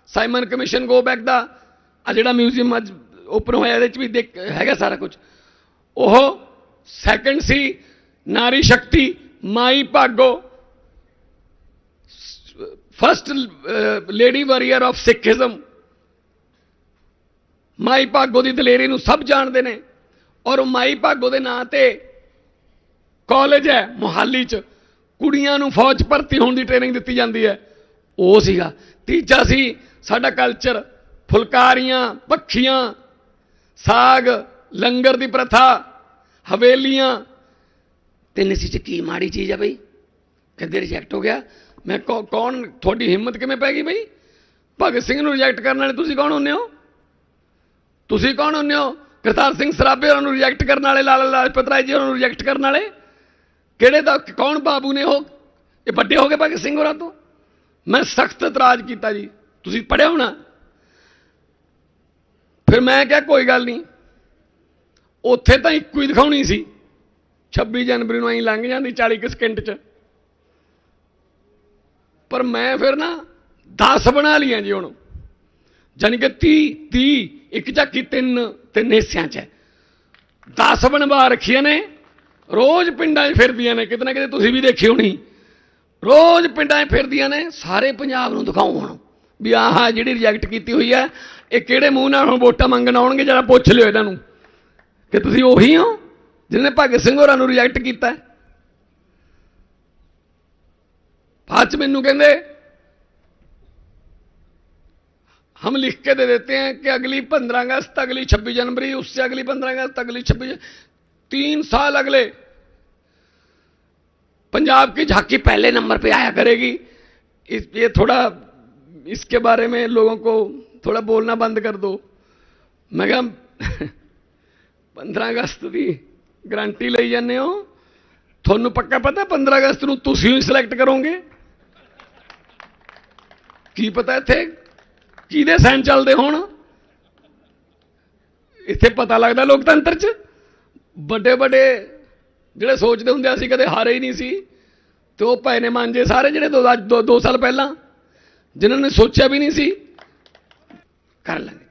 ਸਾਈਮਨ ਕਮਿਸ਼ਨ ਗੋ ਬੈਕ ਦਾ ਆ ਜਿਹੜਾ ਮਿਊਜ਼ੀਅਮ ਅੱਜ ਓਪਨ ਹੋਇਆ, ਇਹਦੇ ਚ ਵੀ ਦੇਖ, ਹੈਗਾ ਸਾਰਾ ਕੁਝ। ਉਹ ਸੈਕੰਡ ਸੀ, ਨਾਰੀ ਸ਼ਕਤੀ, Mai Bhago. First lady warrior of Sikhism Mai Bhago ਦੀ ਦਲੇਰੀ ਨੂੰ ਸਭ ਜਾਣਦੇ ਨੇ। ਔਰ ਉਹ ਮਾਈ ਭਾਗੋ ਦੇ ਨਾਂ ਤੇ ਕਾਲਜ ਹੈ, ਮੁਹਾਲੀ ਚ। ਕੁੜੀਆਂ ਨੂੰ ਫੌਜ 'ਚ ਭਰਤੀ ਹੋਣ ਦੀ ਟ੍ਰੇਨਿੰਗ ਦਿੱਤੀ ਜਾਂਦੀ ਹੈ। ਉਹ ਸੀਗਾ। ਤੀਜਾ ਸੀ, ਸਾਡਾ ਕਲਚਰ ਫੁਲਕਾਰੀਆਂ, ਪੱਖੀਆਂ, ਸਾਗ, ਲੰਗਰ ਦੀ ਪ੍ਰਥਾ, ਹਵੇਲੀਆਂ। ਤਿੰਨ ਸੀ ਚ ਕੀ ਮਾੜੀ ਚੀਜ਼ ਆ ਬਈ? ਕਦੇ ਰਿਜੈਕਟ ਹੋ ਗਿਆ। ਮੈਂ ਕੌ- ਕੌਣ, ਤੁਹਾਡੀ ਹਿੰਮਤ ਕਿਵੇਂ ਪੈ ਗਈ ਬਈ? ਭਗਤ ਸਿੰਘ ਨੂੰ ਰਿਜੈਕਟ ਕਰਨ ਵਾਲੇ ਤੁਸੀਂ ਕੌਣ ਹੁੰਦੇ ਹੋ? ਤੁਸੀਂ ਕੌਣ ਹੁੰਦੇ ਹੋ? ਕਰਤਾਰ ਸਿੰਘ ਸਰਾਭੇ ਹੋਰਾਂ ਨੂੰ ਰਿਜੈਕਟ ਕਰਨ ਵਾਲੇ, ਲਾਲਾ ਲਾਜਪਤ ਰਾਏ ਜੀ ਹੋਰਾਂ ਨੂੰ ਰਿਜੈਕਟ ਕਰਨ ਵਾਲੇ? ਕਿਹੜੇ ਦਾ, ਕੌਣ ਬਾਬੂ ਨੇ ਉਹ? ਇਹ ਵੱਡੇ ਹੋ ਗਏ ਭਗਤ ਸਿੰਘ ਹੋਰਾਂ ਤੋਂ। ਮੈਂ ਸਖਤ ਇਤਰਾਜ਼ ਕੀਤਾ ਜੀ। ਤੁਸੀਂ ਪੜਿਆ ਹੋਣਾ? ਫਿਰ ਮੈਂ ਕਿਹਾ, ਕੋਈ ਗੱਲ ਨਹੀਂ। ਉੱਥੇ ਤਾਂ ਇੱਕੋ ਹੀ ਦਿਖਾਉਣੀ ਸੀ। 26 ਜਨਵਰੀ ਨੂੰ ਐਂ ਲੰਘ ਜਾਂਦੀ 40 ਕੁ ਸਕਿੰਟ ਚ। ਪਰ ਮੈਂ ਫਿਰ ਨਾ 10 ਬਣਾ ਲਈਆਂ ਜੀ ਹੁਣ। ਜਾਣੀ ਕਿ 30 30 ਇੱਕ ਝਾਕੀ ਤਿੰਨ ਤਿੰਨ ਹਿੱਸਿਆਂ 'ਚ ਹੈ। 10 ਬਣਵਾ ਰੱਖੀਆਂ ਨੇ। ਰੋਜ਼ ਪਿੰਡਾਂ 'ਚ ਫਿਰਦੀਆਂ ਨੇ। ਕਿਤੇ ਨਾ ਕਿਤੇ ਤੁਸੀਂ ਵੀ ਦੇਖੀ ਹੋਣੀ। ਰੋਜ਼ ਪਿੰਡਾਂ 'ਚ ਫਿਰਦੀਆਂ ਨੇ। ਸਾਰੇ ਪੰਜਾਬ ਨੂੰ ਦਿਖਾਓ ਹੁਣ। ਵੀ ਆਹ ਜਿਹੜੀ ਰਿਜੈਕਟ ਕੀਤੀ ਹੋਈ ਹੈ ਇਹ ਕਿਹੜੇ ਮੂੰਹ ਨਾਲ ਹੁਣ ਵੋਟਾਂ ਮੰਗਣ ਆਉਣਗੇ ਜਰਾ ਪੁੱਛ ਲਿਓ ਇਹਨਾਂ ਨੂੰ ਕਿ ਤੁਸੀਂ ਉਹੀ ਹੋ ਜਿਹਨੇ ਭਗਤ ਸਿੰਘ ਹੋਰਾਂ ਨੂੰ ਰਿਜੈਕਟ ਕੀਤਾ ਹੈ ਬਾਅਦ 'ਚ ਮੈਨੂੰ ਕਹਿੰਦੇ हम लिख के दे देते हैं कि अगली 15 अगस्त अगली 26 जनवरी उससे अगली 15 अगस्त अगली 26 तीन साल अगले पंजाब की झांकी पहले नंबर पे आया करेगी इस ये थोड़ा इसके बारे में लोगों को ਥੋੜਾ ਬੋਲਣਾ ਬੰਦ ਕਰ ਦੋ। ਮੈਂ ਕਿਹਾ 15 ਅਗਸਤ ਦੀ ਗਰੰਟੀ ਲਈ ਜਾਂਦੇ ਹੋ। ਤੁਹਾਨੂੰ ਪੱਕਾ ਪਤਾ 15 ਅਗਸਤ ਨੂੰ ਤੁਸੀਂ ਹੀ ਸਿਲੈਕਟ ਕਰੋਗੇ? ਕੀ ਪਤਾ ਇੱਥੇ ਕਿਹਦੇ ਸਾਈਨ ਚੱਲਦੇ ਹੋਣ? ਇੱਥੇ ਪਤਾ ਲੱਗਦਾ ਲੋਕਤੰਤਰ 'ਚ। ਵੱਡੇ ਵੱਡੇ ਜਿਹੜੇ ਸੋਚਦੇ ਹੁੰਦੇ ਸੀ ਕਦੇ ਹਾਰੇ ਹੀ ਨਹੀਂ ਸੀ। ਤੇ ਉਹ ਭੈਨੇ ਮੰਨ ਜੇ ਸਾਰੇ ਜਿਹੜੇ ਦੋ ਸਾਲ ਪਹਿਲਾਂ, ਜਿਨ੍ਹਾਂ ਨੇ ਸੋਚਿਆ ਵੀ ਨਹੀਂ ਸੀ ਕਰ ਲਾਂਗੇ।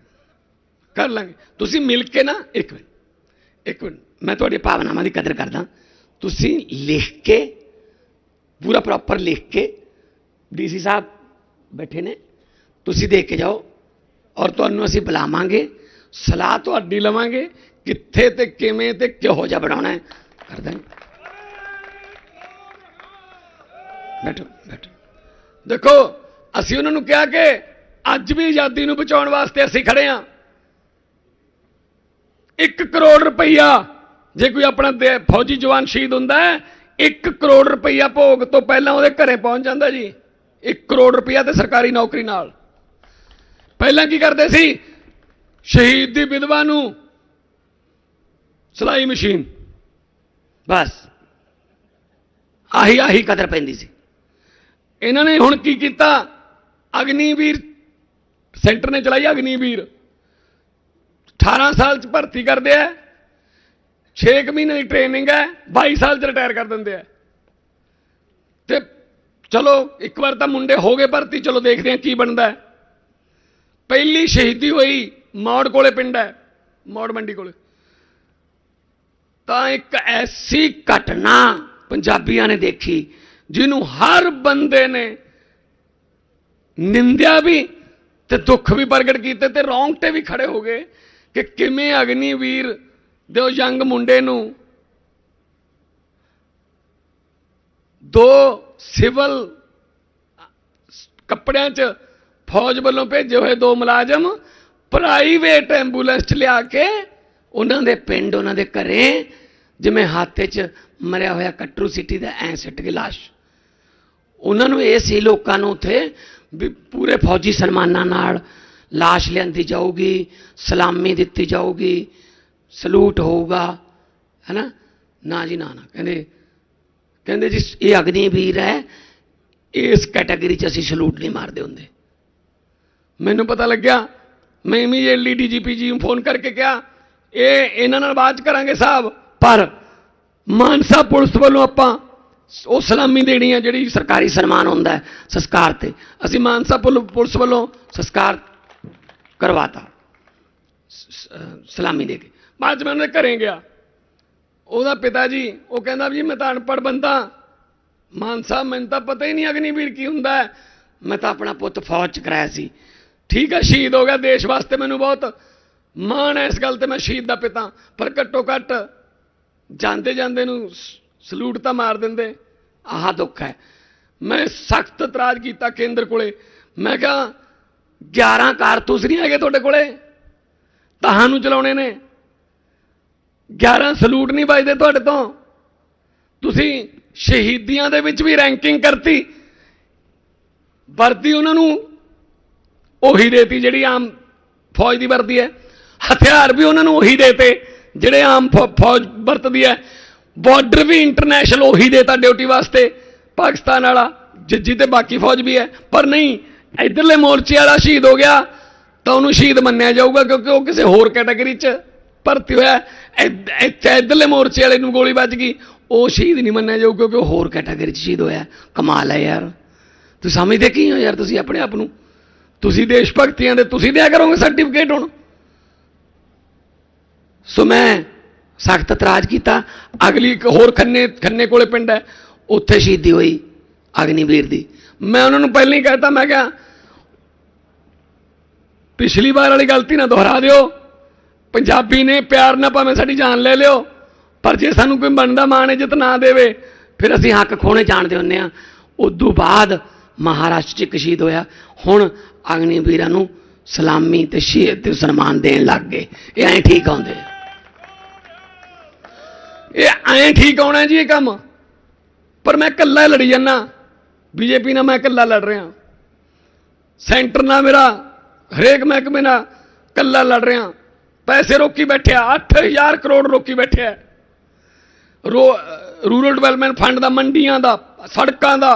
ਕਰ ਲਾਂਗੇ। ਤੁਸੀਂ ਮਿਲ ਕੇ ਨਾ, ਇੱਕ ਮਿੰਟ ਇੱਕ ਮਿੰਟ, ਮੈਂ ਤੁਹਾਡੀ ਭਾਵਨਾਵਾਂ ਦੀ ਕਦਰ ਕਰਦਾ। ਤੁਸੀਂ ਲਿਖ ਕੇ, ਪੂਰਾ ਪ੍ਰੋਪਰ ਲਿਖ ਕੇ, ਡੀਸੀ ਸਾਹਿਬ ਬੈਠੇ ਨੇ, ਤੁਸੀਂ ਦੇਖ ਕੇ ਜਾਓ ਔਰ ਤੁਹਾਨੂੰ ਅਸੀਂ ਬੁਲਾਵਾਂਗੇ, ਸਲਾਹ ਤੁਹਾਡੀ ਲਵਾਂਗੇ, ਕਿੱਥੇ ਤੇ ਕਿਵੇਂ ਤੇ ਕਿਹੋ ਜਿਹਾ ਬਣਾਉਣਾ ਹੈ। ਕਰ ਦਾਂਗੇ ਬੈਠੋ ਬੈਠੋ। ਦੇਖੋ, ਅਸੀਂ ਉਹਨਾਂ ਨੂੰ ਕਿਹਾ ਕਿ ਅੱਜ ਵੀ ਆਜ਼ਾਦੀ ਨੂੰ ਬਚਾਉਣ ਵਾਸਤੇ ਅਸੀਂ ਖੜੇ ਹਾਂ 1 ਕਰੋੜ ਰੁਪਈਆ, ਜੇ ਕੋਈ ਆਪਣਾ ਦੇ- ਫੌਜੀ ਜਵਾਨ ਸ਼ਹੀਦ ਹੁੰਦਾ ਹੈ 1 ਕਰੋੜ ਰੁਪਈਆ ਭੋਗ ਤੋਂ ਪਹਿਲਾਂ ਉਹਦੇ ਘਰੇ ਪਹੁੰਚ ਜਾਂਦਾ ਜੀ। 1 ਕਰੋੜ ਰੁਪਈਆ ਤੇ ਸਰਕਾਰੀ ਨੌਕਰੀ ਨਾਲ। ਪਹਿਲਾਂ ਕੀ ਕਰਦੇ ਸੀ? ਸ਼ਹੀਦ ਦੀ ਵਿਧਵਾ ਨੂੰ ਸਲਾਈ ਮਸ਼ੀਨ। ਬਸ। ਆਹੀ ਆਹੀ ਕਦਰ ਪੈਂਦੀ ਸੀ। ਇਹਨਾਂ ਨੇ ਹੁਣ ਕੀ ਕੀਤਾ? ਅਗਨੀਵੀਰ ਸੈਂਟਰ ਨੇ ਚਲਾਈ ਅਗਨੀਵੀਰ। 18 ਸਾਲ ਚ ਭਰਤੀ ਕਰਦੇ ਆ। 6 ਮਹੀਨੇ ਦੀ ਟ੍ਰੇਨਿੰਗ ਹੈ 22 ਸਾਲ ਚ ਰਿਟਾਇਰ ਕਰ ਦਿੰਦੇ ਆ। ਤੇ ਚਲੋ, ਇੱਕ ਵਾਰ ਤਾਂ ਮੁੰਡੇ ਹੋ ਗਏ ਭਰਤੀ, ਚਲੋ ਦੇਖਦੇ ਆ ਕੀ ਬਣਦਾ ਪਹਿਲੀ ਸ਼ਹੀਦੀ ਹੋਈ ਮੌੜ ਕੋਲੇ ਪਿੰਡ ਹੈ, ਮੌੜ ਮੰਡੀ ਕੋਲੇ। ਤਾਂ ਇੱਕ ਐਸੀ ਘਟਨਾ ਪੰਜਾਬੀਆਂ ਨੇ ਦੇਖੀ, ਜਿਹਨੂੰ ਹਰ ਬੰਦੇ ਨੇ ਨਿੰਦਿਆ ਵੀ ਤੇ ਦੁੱਖ ਵੀ ਪ੍ਰਗਟ ਕੀਤੇ ਤੇ ਰੌਂਗਟੇ ਵੀ ਖੜੇ ਹੋ ਗਏ ਕਿ ਕਿਵੇਂ ਅਗਨੀਵੀਰ ਦੇ ਉਹ ਯੰਗ ਮੁੰਡੇ ਨੂੰ ਦੋ ਸਿਵਲ ਕੱਪੜਿਆਂ 'ਚ ਫੌਜ ਵੱਲੋਂ ਭੇਜੇ ਹੋਏ ਦੋ ਮੁਲਾਜ਼ਮ ਪ੍ਰਾਈਵੇਟ ਐਂਬੂਲੈਂਸ 'ਚ ਲਿਆ ਕੇ ਉਹਨਾਂ ਦੇ ਪਿੰਡ, ਉਹਨਾਂ ਦੇ ਘਰੇ ਜਿਵੇਂ ਹਾਤੇ 'ਚ ਮਰਿਆ ਹੋਇਆ ਕੱਟਰੂ ਸਿਟੀ ਦਾ ਐ ਸਿੱਟ ਕੇ ਲਾਸ਼। ਉਹਨਾਂ ਨੂੰ ਇਹ ਸੀ ਲੋਕਾਂ ਨੂੰ ਉੱਥੇ ਵੀ ਪੂਰੇ ਫੌਜੀ ਸਨਮਾਨਾਂ ਨਾਲ ਲਾਸ਼ ਲਿਆਂਦੀ ਜਾਊਗੀ, ਸਲਾਮੀ ਦਿੱਤੀ ਜਾਊਗੀ, ਸਲੂਟ ਹੋਊਗਾ, ਹੈਨਾ? ਨਾ ਜੀ, ਨਾ ਨਾ। ਕਹਿੰਦੇ ਕਹਿੰਦੇ ਜੀ, ਇਹ ਅਗਨੀ ਵੀਰ ਹੈ, ਇਸ ਕੈਟਾਗਰੀ 'ਚ ਅਸੀਂ ਸਲੂਟ ਨਹੀਂ ਮਾਰਦੇ ਹੁੰਦੇ। ਮੈਨੂੰ ਪਤਾ ਲੱਗਿਆ, ਮੈਂ ਇਮੀਡੀਏਟਲੀ ਡੀਜੀਪੀ ਜੀ ਨੂੰ ਫੋਨ ਕਰਕੇ ਕਿਹਾ, ਇਹ ਇਹਨਾਂ ਨਾਲ ਬਾਤ ਕਰਾਂਗੇ ਸਾਹਿਬ ਪਰ ਮਾਨਸਾ ਪੁਲਿਸ ਵੱਲੋਂ ਆਪਾਂ ਉਹ ਸਲਾਮੀ ਦੇਣੀ ਹੈ ਜਿਹੜੀ ਸਰਕਾਰੀ ਸਨਮਾਨ ਹੁੰਦਾ ਸੰਸਕਾਰ ਤੇ। ਅਸੀਂ ਮਾਨਸਾ ਪੁਲ- ਪੁਲਿਸ ਵੱਲੋਂ ਸੰਸਕਾਰ ਕਰਵਾਤਾ। ਸ- ਸਲਾਮੀ ਦੇ ਕੇ। ਬਾਅਦ 'ਚ ਮੈਂ ਉਹਦੇ ਘਰੇ ਗਿਆ। ਉਹਦਾ ਪਿਤਾ ਜੀ, ਉਹ ਕਹਿੰਦਾ ਵੀ ਜੀ ਮੈਂ ਤਾਂ ਅਨਪੜ੍ਹ ਬੰਦਾ। ਮਾਨ ਸਾਹਿਬ ਮੈਨੂੰ ਤਾਂ ਪਤਾ ਹੀ ਨਹੀਂ ਅਗਨੀਵੀਰ ਕੀ ਹੁੰਦਾ ਮੈਂ ਤਾਂ ਆਪਣਾ ਪੁੱਤ ਫੌਜ ਚ ਕਰਾਇਆ ਸੀ। ਠੀਕ ਹੈ, ਸ਼ਹੀਦ ਹੋ ਗਿਆ ਦੇਸ਼ ਵਾਸਤੇ ਮੈਨੂੰ ਬਹੁਤ ਮਾਣ ਹੈ ਇਸ ਗੱਲ ਤੇ ਮੈਂ ਸ਼ਹੀਦ ਦਾ ਪਿਤਾ। ਪਰ ਘੱਟੋ ਘੱਟ ਜਾਂਦੇ ਜਾਂਦੇ ਨੂੰ ਸਲੂਟ ਤਾਂ ਮਾਰ ਦਿੰਦੇ। ਆਹ ਦੁੱਖ ਹੈ। ਮੈਂ ਸਖਤ ਇਤਰਾਜ਼ ਕੀਤਾ ਕੇਂਦਰ ਕੋਲੇ। ਮੈਂ ਕਿਹਾ 11 ਕਾਰਤੂਸ ਨਹੀਂ ਹੈਗੇ ਤੁਹਾਡੇ ਕੋਲੇ? ਨੂੰ ਚਲਾਉਣੇ ਨੇ। 11 ਸਲੂਟ ਨਹੀਂ ਵੱਜਦੇ ਤੁਹਾਡੇ ਤੋਂ। ਤੁਸੀਂ ਸ਼ਹੀਦੀਆਂ ਦੇ ਵਿੱਚ ਵੀ ਰੈਂਕਿੰਗ ਕਰਤੀ। ਵਰਦੀ ਉਹਨਾਂ ਨੂੰ ਉਹੀ ਦੇਤੀ ਜਿਹੜੀ ਆਮ ਫੌਜ ਦੀ ਵਰਦੀ ਹੈ। ਹਥਿਆਰ ਵੀ ਉਹਨਾਂ ਨੂੰ ਉਹੀ ਦੇਤੇ, ਜਿਹੜੇ ਆਮ ਫੌ- ਫੌਜ ਵਰਤਦੀ ਹੈ। ਬਾਰਡਰ ਵੀ ਇੰਟਰਨੈਸ਼ਨਲ ਉਹੀ ਦੇਤਾ ਡਿਊਟੀ ਵਾਸਤੇ, ਪਾਕਿਸਤਾਨ ਵਾਲਾ, ਜਿੱਜੀ ਤੇ ਬਾਕੀ ਫੌਜ ਵੀ ਹੈ। ਪਰ ਨਹੀਂ, ਇਧਰਲੇ ਮੋਰਚੇ ਵਾਲਾ ਸ਼ਹੀਦ ਹੋ ਗਿਆ, ਤਾਂ ਉਹਨੂੰ ਸ਼ਹੀਦ ਮੰਨਿਆ ਜਾਊਗਾ ਕਿਉਂਕਿ ਉਹ ਕਿਸੇ ਹੋਰ ਕੈਟਾਗਰੀ 'ਚ ਭਰਤੀ ਹੋਇਆ ਹੈ। ਇੱਥੇ ਇਧਰਲੇ ਮੋਰਚੇ ਵਾਲੇ ਨੂੰ ਗੋਲੀ ਵੱਜ ਗਈ, ਉਹ ਸ਼ਹੀਦ ਨਹੀਂ ਮੰਨਿਆ ਜਾਊ ਕਿਉਂਕਿ ਉਹ ਹੋਰ ਕੈਟਾਗਰੀ 'ਚ ਸ਼ਹੀਦ ਹੋਇਆ ਕਮਾਲ ਹੈ ਯਾਰ। ਤੁਸੀਂ ਸਮਝਦੇ ਕੀ ਹੋ ਯਾਰ ਤੁਸੀਂ ਆਪਣੇ ਆਪ ਨੂੰ? ਤੁਸੀਂ ਦੇਸ਼ ਭਗਤੀਆਂ ਦੇ, ਤੁਸੀਂ ਦਿਆ ਕਰੋਗੇ ਸਰਟੀਫਿਕੇਟ ਹੁਣ? ਸੋ ਮੈਂ ਸਖਤ ਇਤਰਾਜ਼ ਕੀਤਾ। ਅਗਲੀ ਇੱਕ ਹੋਰ ਖੰਨੇ ਖੰਨੇ ਕੋਲੇ ਪਿੰਡ ਹੈ। ਉੱਥੇ ਸ਼ਹੀਦੀ ਹੋਈ ਅਗਨੀਵੀਰ ਦੀ। ਮੈਂ ਉਹਨਾਂ ਨੂੰ ਪਹਿਲਾਂ ਹੀ ਕਹਿਤਾ, ਮੈਂ ਕਿਹਾ, ਪਿਛਲੀ ਵਾਰ ਵਾਲੀ ਗਲਤੀ ਨਾ ਦੁਹਰਾ ਦਿਓ। ਪੰਜਾਬੀ ਨੇ ਪਿਆਰ ਨਾਲ ਭਾਵੇਂ ਸਾਡੀ ਜਾਨ ਲੈ ਲਿਓ, ਪਰ ਜੇ ਸਾਨੂੰ ਕੋਈ ਬਣਦਾ ਮਾਣ, ਇੱਜ਼ਤ ਨਾ ਦੇਵੇ, ਫਿਰ ਅਸੀਂ ਹੱਕ ਖੋਣੇ ਜਾਣਦੇ ਹੁੰਨੇ ਆ ਉਦੋਂ ਬਾਅਦ ਮਹਾਰਾਸ਼ਟਰ 'ਚ ਇੱਕ ਸ਼ਹੀਦ ਹੋਇਆ। ਹੁਣ ਅਗਨੀਵੀਰਾਂ ਨੂੰ ਸਲਾਮੀ ਤੇ ਸ਼ਹੀਦ ਤੇ ਸਨਮਾਨ ਦੇਣ ਲੱਗ ਗਏ। ਇਹ ਐਂ ਠੀਕ ਆਉਂਦੇ ਇਹ ਐਂ ਠੀਕ ਆਉਣਾ ਜੀ ਇਹ ਕੰਮ। ਪਰ ਮੈਂ ਇਕੱਲਾ ਲੜੀ ਜਾਂਦਾ। ਬੀਜੇਪੀ ਨਾਲ ਮੈਂ ਇਕੱਲਾ ਲੜ ਰਿਹਾ। ਸੈਂਟਰ ਨਾਲ ਮੇਰਾ, ਹਰੇਕ ਮਹਿਕਮੇ ਨਾਲ ਇਕੱਲਾ ਲੜ ਰਿਹਾ। ਪੈਸੇ ਰੋਕੀ ਬੈਠਿਆ 8000 ਕਰੋੜ ਰੋਕੀ ਬੈਠਿਆ। ਰੋ, ਰੂਰਲ ਡਿਵੈਲਪਮੈਂਟ ਫੰਡ ਦਾ, ਮੰਡੀਆਂ ਦਾ, ਸੜਕਾਂ ਦਾ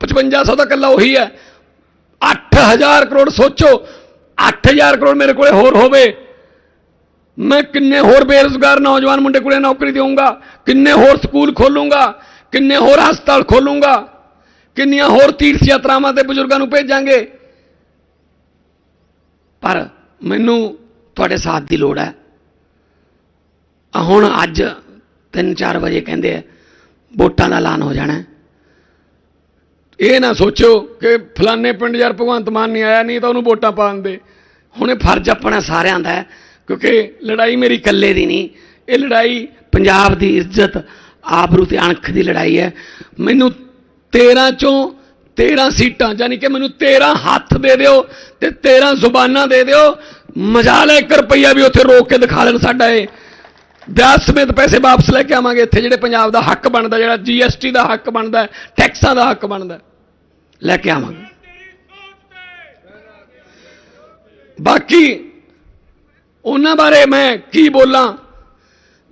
5500 ਦਾ ਇਕੱਲਾ ਉਹੀ ਹੈ। 8000 ਕਰੋੜ ਸੋਚੋ 8000 ਕਰੋੜ ਮੇਰੇ ਕੋਲੇ ਹੋਰ ਹੋਵੇ। ਮੈਂ ਕਿੰਨੇ ਹੋਰ ਬੇਰੁਜ਼ਗਾਰ ਨੌਜਵਾਨ ਮੁੰਡੇ ਕੋਲੇ ਨੌਕਰੀ ਦੇਵਾਂਗਾ ਕਿੰਨੇ ਹੋਰ ਸਕੂਲ ਖੋਲੂੰਗਾ, ਕਿੰਨੇ ਹੋਰ ਹਸਪਤਾਲ ਖੋਲੂੰਗਾ, ਕਿੰਨੀਆਂ ਹੋਰ ਤੀਰਥ ਯਾਤਰਾਵਾਂ ਤੇ ਬਜ਼ੁਰਗਾਂ ਨੂੰ ਭੇਜਾਂਗੇ। ਪਰ ਮੈਨੂੰ ਤੁਹਾਡੇ ਸਾਥ ਦੀ ਲੋੜ ਹੈ। ਹੁਣ ਅੱਜ 3-4 ਵਜੇ ਕਹਿੰਦੇ ਆ, ਵੋਟਾਂ ਦਾ ਐਲਾਨ ਹੋ ਜਾਣਾ ਇਹ ਨਾ ਸੋਚੋ ਕਿ ਫਲਾਣੇ ਪਿੰਡ ਯਾਰ ਭਗਵੰਤ ਮਾਨ ਨਹੀਂ ਆਇਆ, ਨਹੀਂ ਤਾਂ ਉਹਨੂੰ ਵੋਟਾਂ ਪਾਉਣ ਦੇ। ਹੁਣ ਇਹ ਫਰਜ਼ ਆਪਣਾ ਸਾਰਿਆਂ ਦਾ ਹੈ। ਕਿਉਂਕਿ ਲੜਾਈ ਮੇਰੀ ਇਕੱਲੇ ਦੀ ਨਹੀਂ, ਇਹ ਲੜਾਈ ਪੰਜਾਬ ਦੀ ਇੱਜ਼ਤ ਆਬਰੂ ਤੇ ਅਣਖ ਦੀ ਲੜਾਈ ਹੈ। ਮੈਨੂੰ 13 ਚੋਂ 13 ਸੀਟਾਂ, ਯਾਨੀ ਕਿ ਮੈਨੂੰ 13 ਹੱਥ ਦੇ ਦਿਓ ਤੇ 13 ਜ਼ੁਬਾਨਾਂ ਦੇ ਦਿਓ। ਮਜ਼ਾ ਲੈ ਇੱਕ ਰੁਪਈਆ ਵੀ ਉੱਥੇ ਰੋਕ ਕੇ ਦਿਖਾ ਲੈਣ ਸਾਡਾ ਇਹ। ਵਿਆਜ ਸਮੇਤ ਪੈਸੇ ਵਾਪਸ ਲੈ ਕੇ ਆਵਾਂਗੇ ਇੱਥੇ, ਜਿਹੜੇ ਪੰਜਾਬ ਦਾ ਹੱਕ ਬਣਦਾ, ਜਿਹੜਾ ਜੀਐਸਟੀ ਦਾ ਹੱਕ ਬਣਦਾ, ਟੈਕਸਾਂ ਦਾ ਹੱਕ ਬਣਦਾ, ਲੈ ਕੇ ਆਵਾਂਗੇ। ਬਾਕੀ ਉਹਨਾਂ ਬਾਰੇ ਮੈਂ ਕੀ ਬੋਲਾਂ?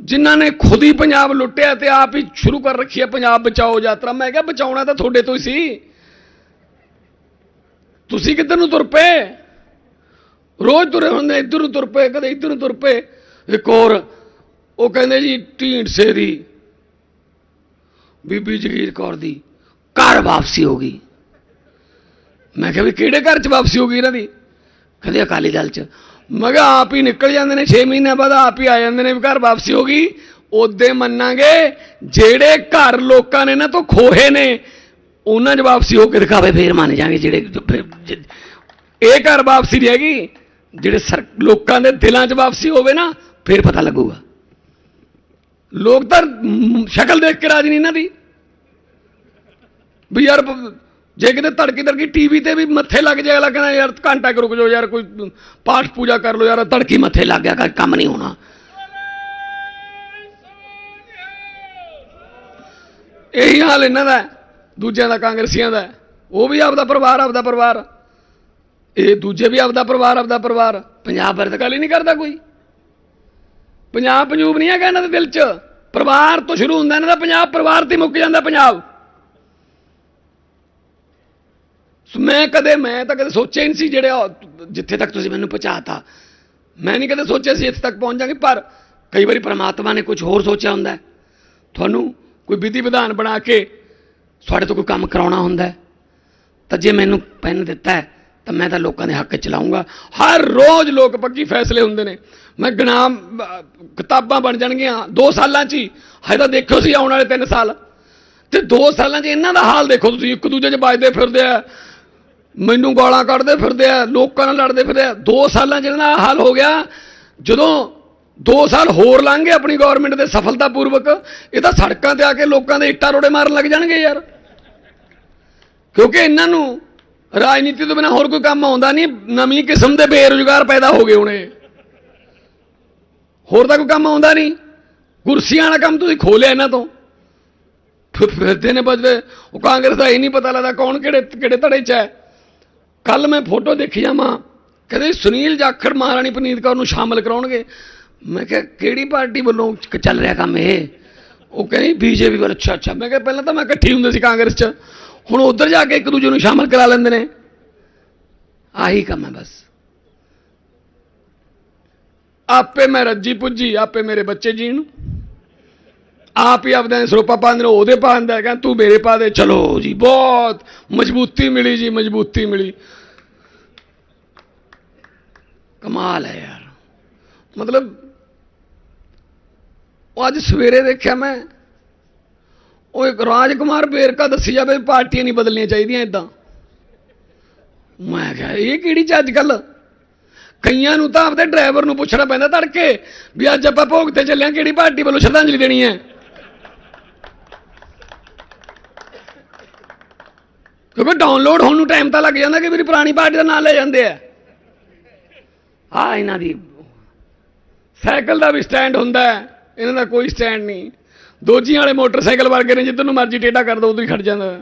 ਜਿਨ੍ਹਾਂ ਨੇ ਖੁਦ ਹੀ ਪੰਜਾਬ ਲੁੱਟਿਆ ਤੇ ਆਪ ਹੀ ਸ਼ੁਰੂ ਕਰ ਰੱਖੀ ਹੈ ਪੰਜਾਬ ਬਚਾਓ ਯਾਤਰਾ। ਮੈਂ ਕਿਹਾ ਬਚਾਉਣਾ ਤਾਂ ਤੁਹਾਡੇ ਤੋਂ ਹੀ ਸੀ। ਤੁਸੀਂ ਕਿੱਧਰ ਨੂੰ ਤੁਰ ਪਏ? ਰੋਜ਼ ਤੁਰੇ ਹੁੰਦੇ, ਇੱਧਰ ਨੂੰ ਤੁਰ ਪਏ, ਕਦੇ ਇੱਧਰ ਨੂੰ ਤੁਰ ਪਏ। ਇੱਕ ਹੋਰ, ਉਹ ਕਹਿੰਦੇ ਜੀ ਢੀਂਡਸੇ ਦੀ ਬੀਬੀ ਜਗੀਰ ਕੌਰ ਦੀ ਘਰ ਵਾਪਸੀ ਹੋ ਗਈ। ਮੈਂ ਕਿਹਾ ਵੀ ਕਿਹੜੇ ਘਰ ਚ ਵਾਪਸੀ ਹੋ ਗਈ ਇਹਨਾਂ ਦੀ? ਕਹਿੰਦੇ ਅਕਾਲੀ ਦਲ ਚ। ਮੈਂ ਕਿਹਾ ਆਪ ਹੀ ਨਿਕਲ ਜਾਂਦੇ ਨੇ 6 ਮਹੀਨਿਆਂ ਬਾਅਦ ਆਪ ਹੀ ਆ ਜਾਂਦੇ ਨੇ, ਵੀ ਘਰ ਵਾਪਸੀ ਹੋ ਗਈ। ਉਹਦੇ ਮੰਨਾਂਗੇ, ਜਿਹੜੇ ਘਰ ਲੋਕਾਂ ਨੇ ਨਾ, ਤੋਂ ਖੋਹੇ ਨੇ, ਉਹਨਾਂ 'ਚ ਵਾਪਸੀ ਹੋ ਕੇ ਦਿਖਾਵੇ, ਫੇਰ ਮੰਨ ਜਾਾਂਗੇ ਜਿਹੜੇ ਇਹ ਘਰ ਵਾਪਸੀ ਨਹੀਂ ਹੈਗੀ, ਜਿਹੜੇ ਸਰ- ਲੋਕਾਂ ਦੇ ਦਿਲਾਂ 'ਚ ਵਾਪਸੀ ਹੋਵੇ ਨਾ, ਫਿਰ ਪਤਾ ਲੱਗੂਗਾ। ਲੋਕ ਤਾਂ ਸ਼ਕਲ ਦੇਖ ਕੇ ਰਾਜ ਨਹੀਂ ਇਹਨਾਂ ਦੀ। ਵੀ ਯਾਰ ਜੇ ਕਿਤੇ ਤੜਕੀ ਤੜਕੀ ਟੀਵੀ ਤੇ ਵੀ ਮੱਥੇ ਲੱਗ ਜਾਏ, ਅਗਲਾ ਕਹਿੰਦਾ, ਯਾਰ, ਘੰਟਾ ਕੁ ਰੁਕ ਜਾਓ, ਯਾਰ, ਕੋਈ ਪਾਠ ਪੂਜਾ ਕਰ ਲਓ, ਯਾਰ, ਧੜਕੀ ਮੱਥੇ ਲੱਗ ਗਿਆ ਕੰਮ ਨਹੀਂ ਹੋਣਾ। ਇਹੀ ਹਾਲ ਇਹਨਾਂ ਦਾ ਦੂਜਿਆਂ ਦਾ, ਕਾਂਗਰਸੀਆਂ ਦਾ ਉਹ ਵੀ ਆਪਦਾ ਪਰਿਵਾਰ ਆਪਦਾ ਪਰਿਵਾਰ। ਇਹ ਦੂਜੇ ਵੀ ਆਪਦਾ ਪਰਿਵਾਰ ਆਪਦਾ ਪਰਿਵਾਰ। ਪੰਜਾਬ ਬਾਰੇ ਹੀ ਨਹੀਂ ਕਰਦਾ ਕੋਈ। ਪੰਜਾਬ ਪੰਜੂਬ ਨਹੀਂ ਹੈਗਾ ਇਹਨਾਂ ਦੇ ਦਿਲ 'ਚ। ਪਰਿਵਾਰ ਤੋਂ ਸ਼ੁਰੂ ਹੁੰਦਾ, ਇਹਨਾਂ ਦਾ ਪੰਜਾਬ ਪਰਿਵਾਰ ਤੇ ਹੀ ਮੁੱਕ ਜਾਂਦਾ, ਪੰਜਾਬ ਸੋ ਮੈਂ ਕਦੇ, ਮੈਂ ਤਾਂ ਕਦੇ ਸੋਚਿਆ ਹੀ ਨਹੀਂ ਸੀ ਜਿਹੜੇ ਜਿੱਥੇ ਤੱਕ ਤੁਸੀਂ ਮੈਨੂੰ ਪਹੁੰਚਾਤਾ। ਮੈਂ ਨਹੀਂ ਕਦੇ ਸੋਚਿਆ ਸੀ ਇੱਥੇ ਤੱਕ ਪਹੁੰਚ ਜਾਵਾਂਗੇ, ਪਰ ਕਈ ਵਾਰੀ ਪ੍ਰਮਾਤਮਾ ਨੇ ਕੁਝ ਹੋਰ ਸੋਚਿਆ ਹੁੰਦਾ ਤੁਹਾਨੂੰ ਕੋਈ ਵਿਧੀ ਵਿਧਾਨ ਬਣਾ ਕੇ ਤੁਹਾਡੇ ਤੋਂ ਕੋਈ ਕੰਮ ਕਰਾਉਣਾ ਹੁੰਦਾ ਤਾਂ ਜੇ ਮੈਨੂੰ ਪੈਨ ਦਿੱਤਾ ਤਾਂ ਮੈਂ ਤਾਂ ਲੋਕਾਂ ਦੇ ਹੱਕ 'ਚ ਚਲਾਉਂਗਾ ਹਰ ਰੋਜ਼ ਲੋਕ ਪੱਕੀ ਫੈਸਲੇ ਹੁੰਦੇ ਨੇ। ਮੈਂ ਗਨਾਮ ਕਿਤਾਬਾਂ ਬਣ ਜਾਣਗੀਆਂ 2 ਸਾਲਾਂ 'ਚ ਹੀ। ਹਜੇ ਤਾਂ ਦੇਖਿਓ ਸੀ ਆਉਣ ਵਾਲੇ 3 ਸਾਲ। ਤੇ 2 ਸਾਲਾਂ 'ਚ ਇਹਨਾਂ ਦਾ ਹਾਲ ਦੇਖੋ ਤੁਸੀਂ, ਇੱਕ ਦੂਜੇ 'ਚ ਵੱਜਦੇ ਫਿਰਦੇ ਆ। ਮੈਨੂੰ ਗਾਲਾਂ ਕੱਢਦੇ ਫਿਰਦੇ ਆ, ਲੋਕਾਂ ਨਾਲ ਲੜਦੇ ਫਿਰਦੇ ਆ। 2 ਸਾਲਾਂ 'ਚ ਇਹਨਾਂ ਦਾ ਹਾਲ ਹੋ ਗਿਆ। ਜਦੋਂ 2 ਸਾਲ ਹੋਰ ਲੰਘ ਗਏ ਆਪਣੀ ਗਵਰਨਮੈਂਟ ਦੇ ਸਫਲਤਾਪੂਰਵਕ, ਇਹ ਤਾਂ ਸੜਕਾਂ ਤੇ ਆ ਕੇ ਲੋਕਾਂ ਦੇ ਇੱਟਾਂ ਰੋੜੇ ਮਾਰਨ ਲੱਗ ਜਾਣਗੇ ਯਾਰ। ਕਿਉਂਕਿ ਇਹਨਾਂ ਨੂੰ ਰਾਜਨੀਤੀ ਤੋਂ ਬਿਨਾ ਹੋਰ ਕੋਈ ਕੰਮ ਆਉਂਦਾ ਨਹੀਂ, ਨਵੀਂ ਕਿਸਮ ਦੇ ਬੇਰੁਜ਼ਗਾਰ ਪੈਦਾ ਹੋ ਗਏ ਹੁਣੇ। ਹੋਰ ਤਾਂ ਕੋਈ ਕੰਮ ਆਉਂਦਾ ਨਹੀਂ। ਕੁਰਸੀਆਂ ਵਾਲਾ ਕੰਮ ਤੁਸੀਂ ਖੋਲਿਆ ਇਹਨਾਂ ਤੋਂ। ਫਿਰ ਫਿਰਦੇ ਨੇ ਬਜਦੇ ਉਹ ਕਾਂਗਰਸ ਦਾ ਇਹ ਨਹੀਂ ਪਤਾ ਲੱਗਦਾ ਕੌਣ ਕਿਹੜੇ ਕਿਹੜੇ ਧੜੇ 'ਚ ਹੈ। ਕੱਲ ਮੈਂ ਫੋਟੋ ਦੇਖੀ ਆਵਾਂ ਕਹਿੰਦੇ ਸੁਨੀਲ ਜਾਖੜ ਮਹਾਰਾਣੀ ਪਨੀਤ ਕੌਰ ਨੂੰ ਸ਼ਾਮਲ ਕਰਾਉਣਗੇ। ਮੈਂ ਕਿਹਾ, ਕਿਹੜੀ ਪਾਰਟੀ ਵੱਲੋਂ ਚੱਲ ਰਿਹਾ ਕੰਮ ਇਹ? ਉਹ ਕਹਿੰਦੀ, ਬੀਜੇਪੀ ਵੱਲ। ਅੱਛਾ ਅੱਛਾ। ਮੈਂ ਕਿਹਾ, ਪਹਿਲਾਂ ਤਾਂ ਮੈਂ ਇਕੱਠੀ ਹੁੰਦੇ ਸੀ ਕਾਂਗਰਸ 'ਚ। ਹੁਣ ਉੱਧਰ ਜਾ ਕੇ ਇੱਕ ਦੂਜੇ ਨੂੰ ਸ਼ਾਮਲ ਕਰਾ ਲੈਂਦੇ ਨੇ। ਆਹੀ ਕੰਮ ਹੈ ਬਸ। ਆਪੇ ਮੈਂ ਰੱਜੀ ਪੁੱਜੀ, ਆਪੇ ਮੇਰੇ ਬੱਚੇ ਜੀਣ। ਆਪ ਹੀ ਆਪਦੇ ਨੇ ਸਰੋਪਾ ਪਾਉਂਦੇ ਨੇ, ਉਹਦੇ ਪਾਉਂਦਾ ਕਹਿੰਦਾ, ਤੂੰ ਮੇਰੇ ਪਾ ਦੇ। ਚਲੋ ਜੀ, ਬਹੁਤ ਮਜ਼ਬੂਤੀ ਮਿਲੀ ਜੀ, ਮਜ਼ਬੂਤੀ ਮਿਲੀ। ਕਮਾਲ ਹੈ ਯਾਰ। ਮਤਲਬ ਉਹ ਅੱਜ ਸਵੇਰੇ ਦੇਖਿਆ ਮੈਂ, ਉਹ ਇੱਕ ਰਾਜ ਕੁਮਾਰ ਬੇਰਕਾ ਦੱਸੀ ਜਾਵੇ ਪਾਰਟੀਆਂ ਨਹੀਂ ਬਦਲਣੀਆਂ ਚਾਹੀਦੀਆਂ ਇਦਾਂ ਮੈਂ ਕਿਹਾ, ਇਹ ਕਿਹੜੀ ਚ ਅੱਜ ਕੱਲ ਕਈਆਂ ਨੂੰ ਤਾਂ ਆਪਦੇ ਡਰਾਈਵਰ ਨੂੰ ਪੁੱਛਣਾ ਪੈਂਦਾ ਤੜਕੇ ਵੀ ਅੱਜ ਆਪਾਂ ਭੋਗ ਤੇ ਚੱਲਿਆ ਕਿਹੜੀ ਪਾਰਟੀ ਵੱਲੋਂ ਸ਼ਰਧਾਂਜਲੀ ਦੇਣੀ ਹੈ? ਕਿਉਂਕਿ ਡਾਊਨਲੋਡ ਹੋਣ ਨੂੰ ਟਾਈਮ ਤਾਂ ਲੱਗ ਜਾਂਦਾ ਕਿ ਮੇਰੀ ਪੁਰਾਣੀ ਪਾਰਟੀ ਦਾ ਨਾਮ ਲੈ ਜਾਂਦੇ ਆ। ਆ ਇਹਨਾਂ ਦੀ ਸਾਈਕਲ ਦਾ ਵੀ ਸਟੈਂਡ ਹੁੰਦਾ ਇਹਨਾਂ ਦਾ ਕੋਈ ਸਟੈਂਡ ਨਹੀਂ। ਦੋਜੀਆਂ ਵਾਲੇ ਮੋਟਰਸਾਈਕਲ ਵਰਗੇ ਨੇ, ਜਿੱਧਰ ਨੂੰ ਮਰਜ਼ੀ ਟੇਢਾ ਕਰ ਦੋ ਉਦੋਂ ਹੀ ਖੜ ਜਾਂਦਾ।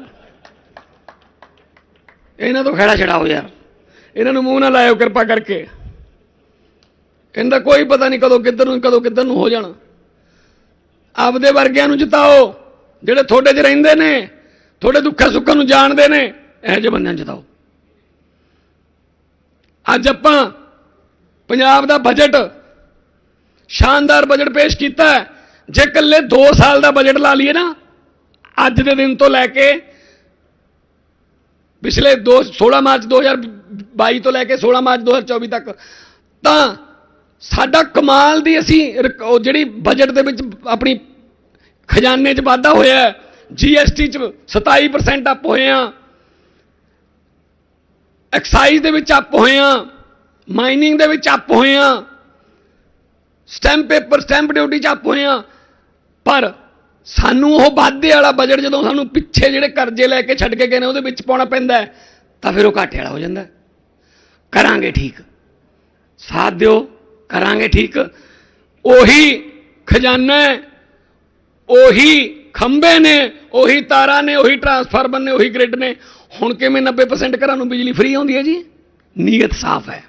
ਇਹਨਾਂ ਤੋਂ ਖੜਾ ਛਡਾਓ ਯਾਰ। ਇਹਨਾਂ ਨੂੰ ਮੂੰਹ ਨਾ ਲਾਇਓ ਕਿਰਪਾ ਕਰਕੇ। ਇਹਦਾ ਕੋਈ ਪਤਾ ਨਹੀਂ ਕਦੋਂ ਕਿੱਧਰ ਨੂੰ, ਕਦੋਂ ਕਿੱਧਰ ਨੂੰ ਹੋ ਜਾਣਾ। ਆਪਦੇ ਵਰਗਿਆਂ ਨੂੰ ਜਿਤਾਓ, ਜਿਹੜੇ ਤੁਹਾਡੇ 'ਚ ਰਹਿੰਦੇ ਨੇ, ਤੁਹਾਡੇ ਦੁੱਖਾਂ ਸੁੱਖਾਂ ਨੂੰ ਜਾਣਦੇ ਨੇ, ਇਹੋ ਜਿਹੇ ਬੰਦਿਆਂ ਨੂੰ ਜਿਤਾਓ। ਅੱਜ ਆਪਾਂ ਪੰਜਾਬ ਦਾ ਬਜਟ ਸ਼ਾਨਦਾਰ ਬਜਟ ਪੇਸ਼ ਕੀਤਾ ਹੈ। ਜੇ ਇਕੱਲੇ 2 ਸਾਲ ਦਾ ਬਜਟ ਲਾ ਲਈਏ ਨਾ, ਅੱਜ ਦੇ ਦਿਨ ਤੋਂ ਲੈ ਕੇ ਪਿਛਲੇ 2 16 ਮਾਰਚ 2022 ਤੋਂ ਲੈ ਕੇ 16 ਮਾਰਚ 2024 ਤੱਕ, ਤਾਂ ਸਾਡਾ ਕਮਾਲ ਦੀ ਅਸੀਂ ਰਿਕ- ਉਹ ਜਿਹੜੀ ਬਜਟ ਦੇ ਵਿੱਚ ਆਪਣੀ ਖਜ਼ਾਨੇ 'ਚ ਵਾਧਾ ਹੋਇਆ ਹੈ ਜੀਐਸਟੀ 'ਚ 27% ਅਪ ਹੋਏ ਆ ਐਕਸਾਈਜ਼ ਦੇ ਵਿੱਚ ਅਪ ਹੋਏ ਆ ਮਾਈਨਿੰਗ ਦੇ ਵਿੱਚ ਅੱਪ ਹੋਏ ਆ। ਸਟੈਂਪ ਪੇਪਰ, ਸਟੈਂਪ ਡਿਊਟੀ 'ਚ ਅੱਪ ਹੋਏ ਆ। ਪਰ ਸਾਨੂੰ ਉਹ ਵਾਧੇ ਵਾਲਾ ਬਜਟ ਜਦੋਂ ਸਾਨੂੰ ਪਿੱਛੇ ਜਿਹੜੇ ਕਰਜ਼ੇ ਲੈ ਕੇ ਛੱਡ ਕੇ ਗਏ ਨੇ, ਉਹਦੇ ਵਿੱਚ ਪਾਉਣਾ ਪੈਂਦਾ ਤਾਂ ਫਿਰ ਉਹ ਘਾਟੇ ਵਾਲਾ ਹੋ ਜਾਂਦਾ ਕਰਾਂਗੇ ਠੀਕ। ਸਾਥ ਦਿਓ, ਕਰਾਂਗੇ ਠੀਕ। ਉਹੀ ਖਜ਼ਾਨਾ ਉਹੀ ਖੰਬੇ ਨੇ, ਉਹੀ ਤਾਰਾਂ ਨੇ, ਉਹੀ ਟਰਾਂਸਫਾਰਮਰ ਨੇ, ਉਹੀ ਗ੍ਰਿਡ ਨੇ। ਹੁਣ ਕਿਵੇਂ 90% ਘਰਾਂ ਨੂੰ ਬਿਜਲੀ ਫ੍ਰੀ ਆਉਂਦੀ ਹੈ ਜੀ? ਨੀਅਤ ਸਾਫ਼ ਹੈ।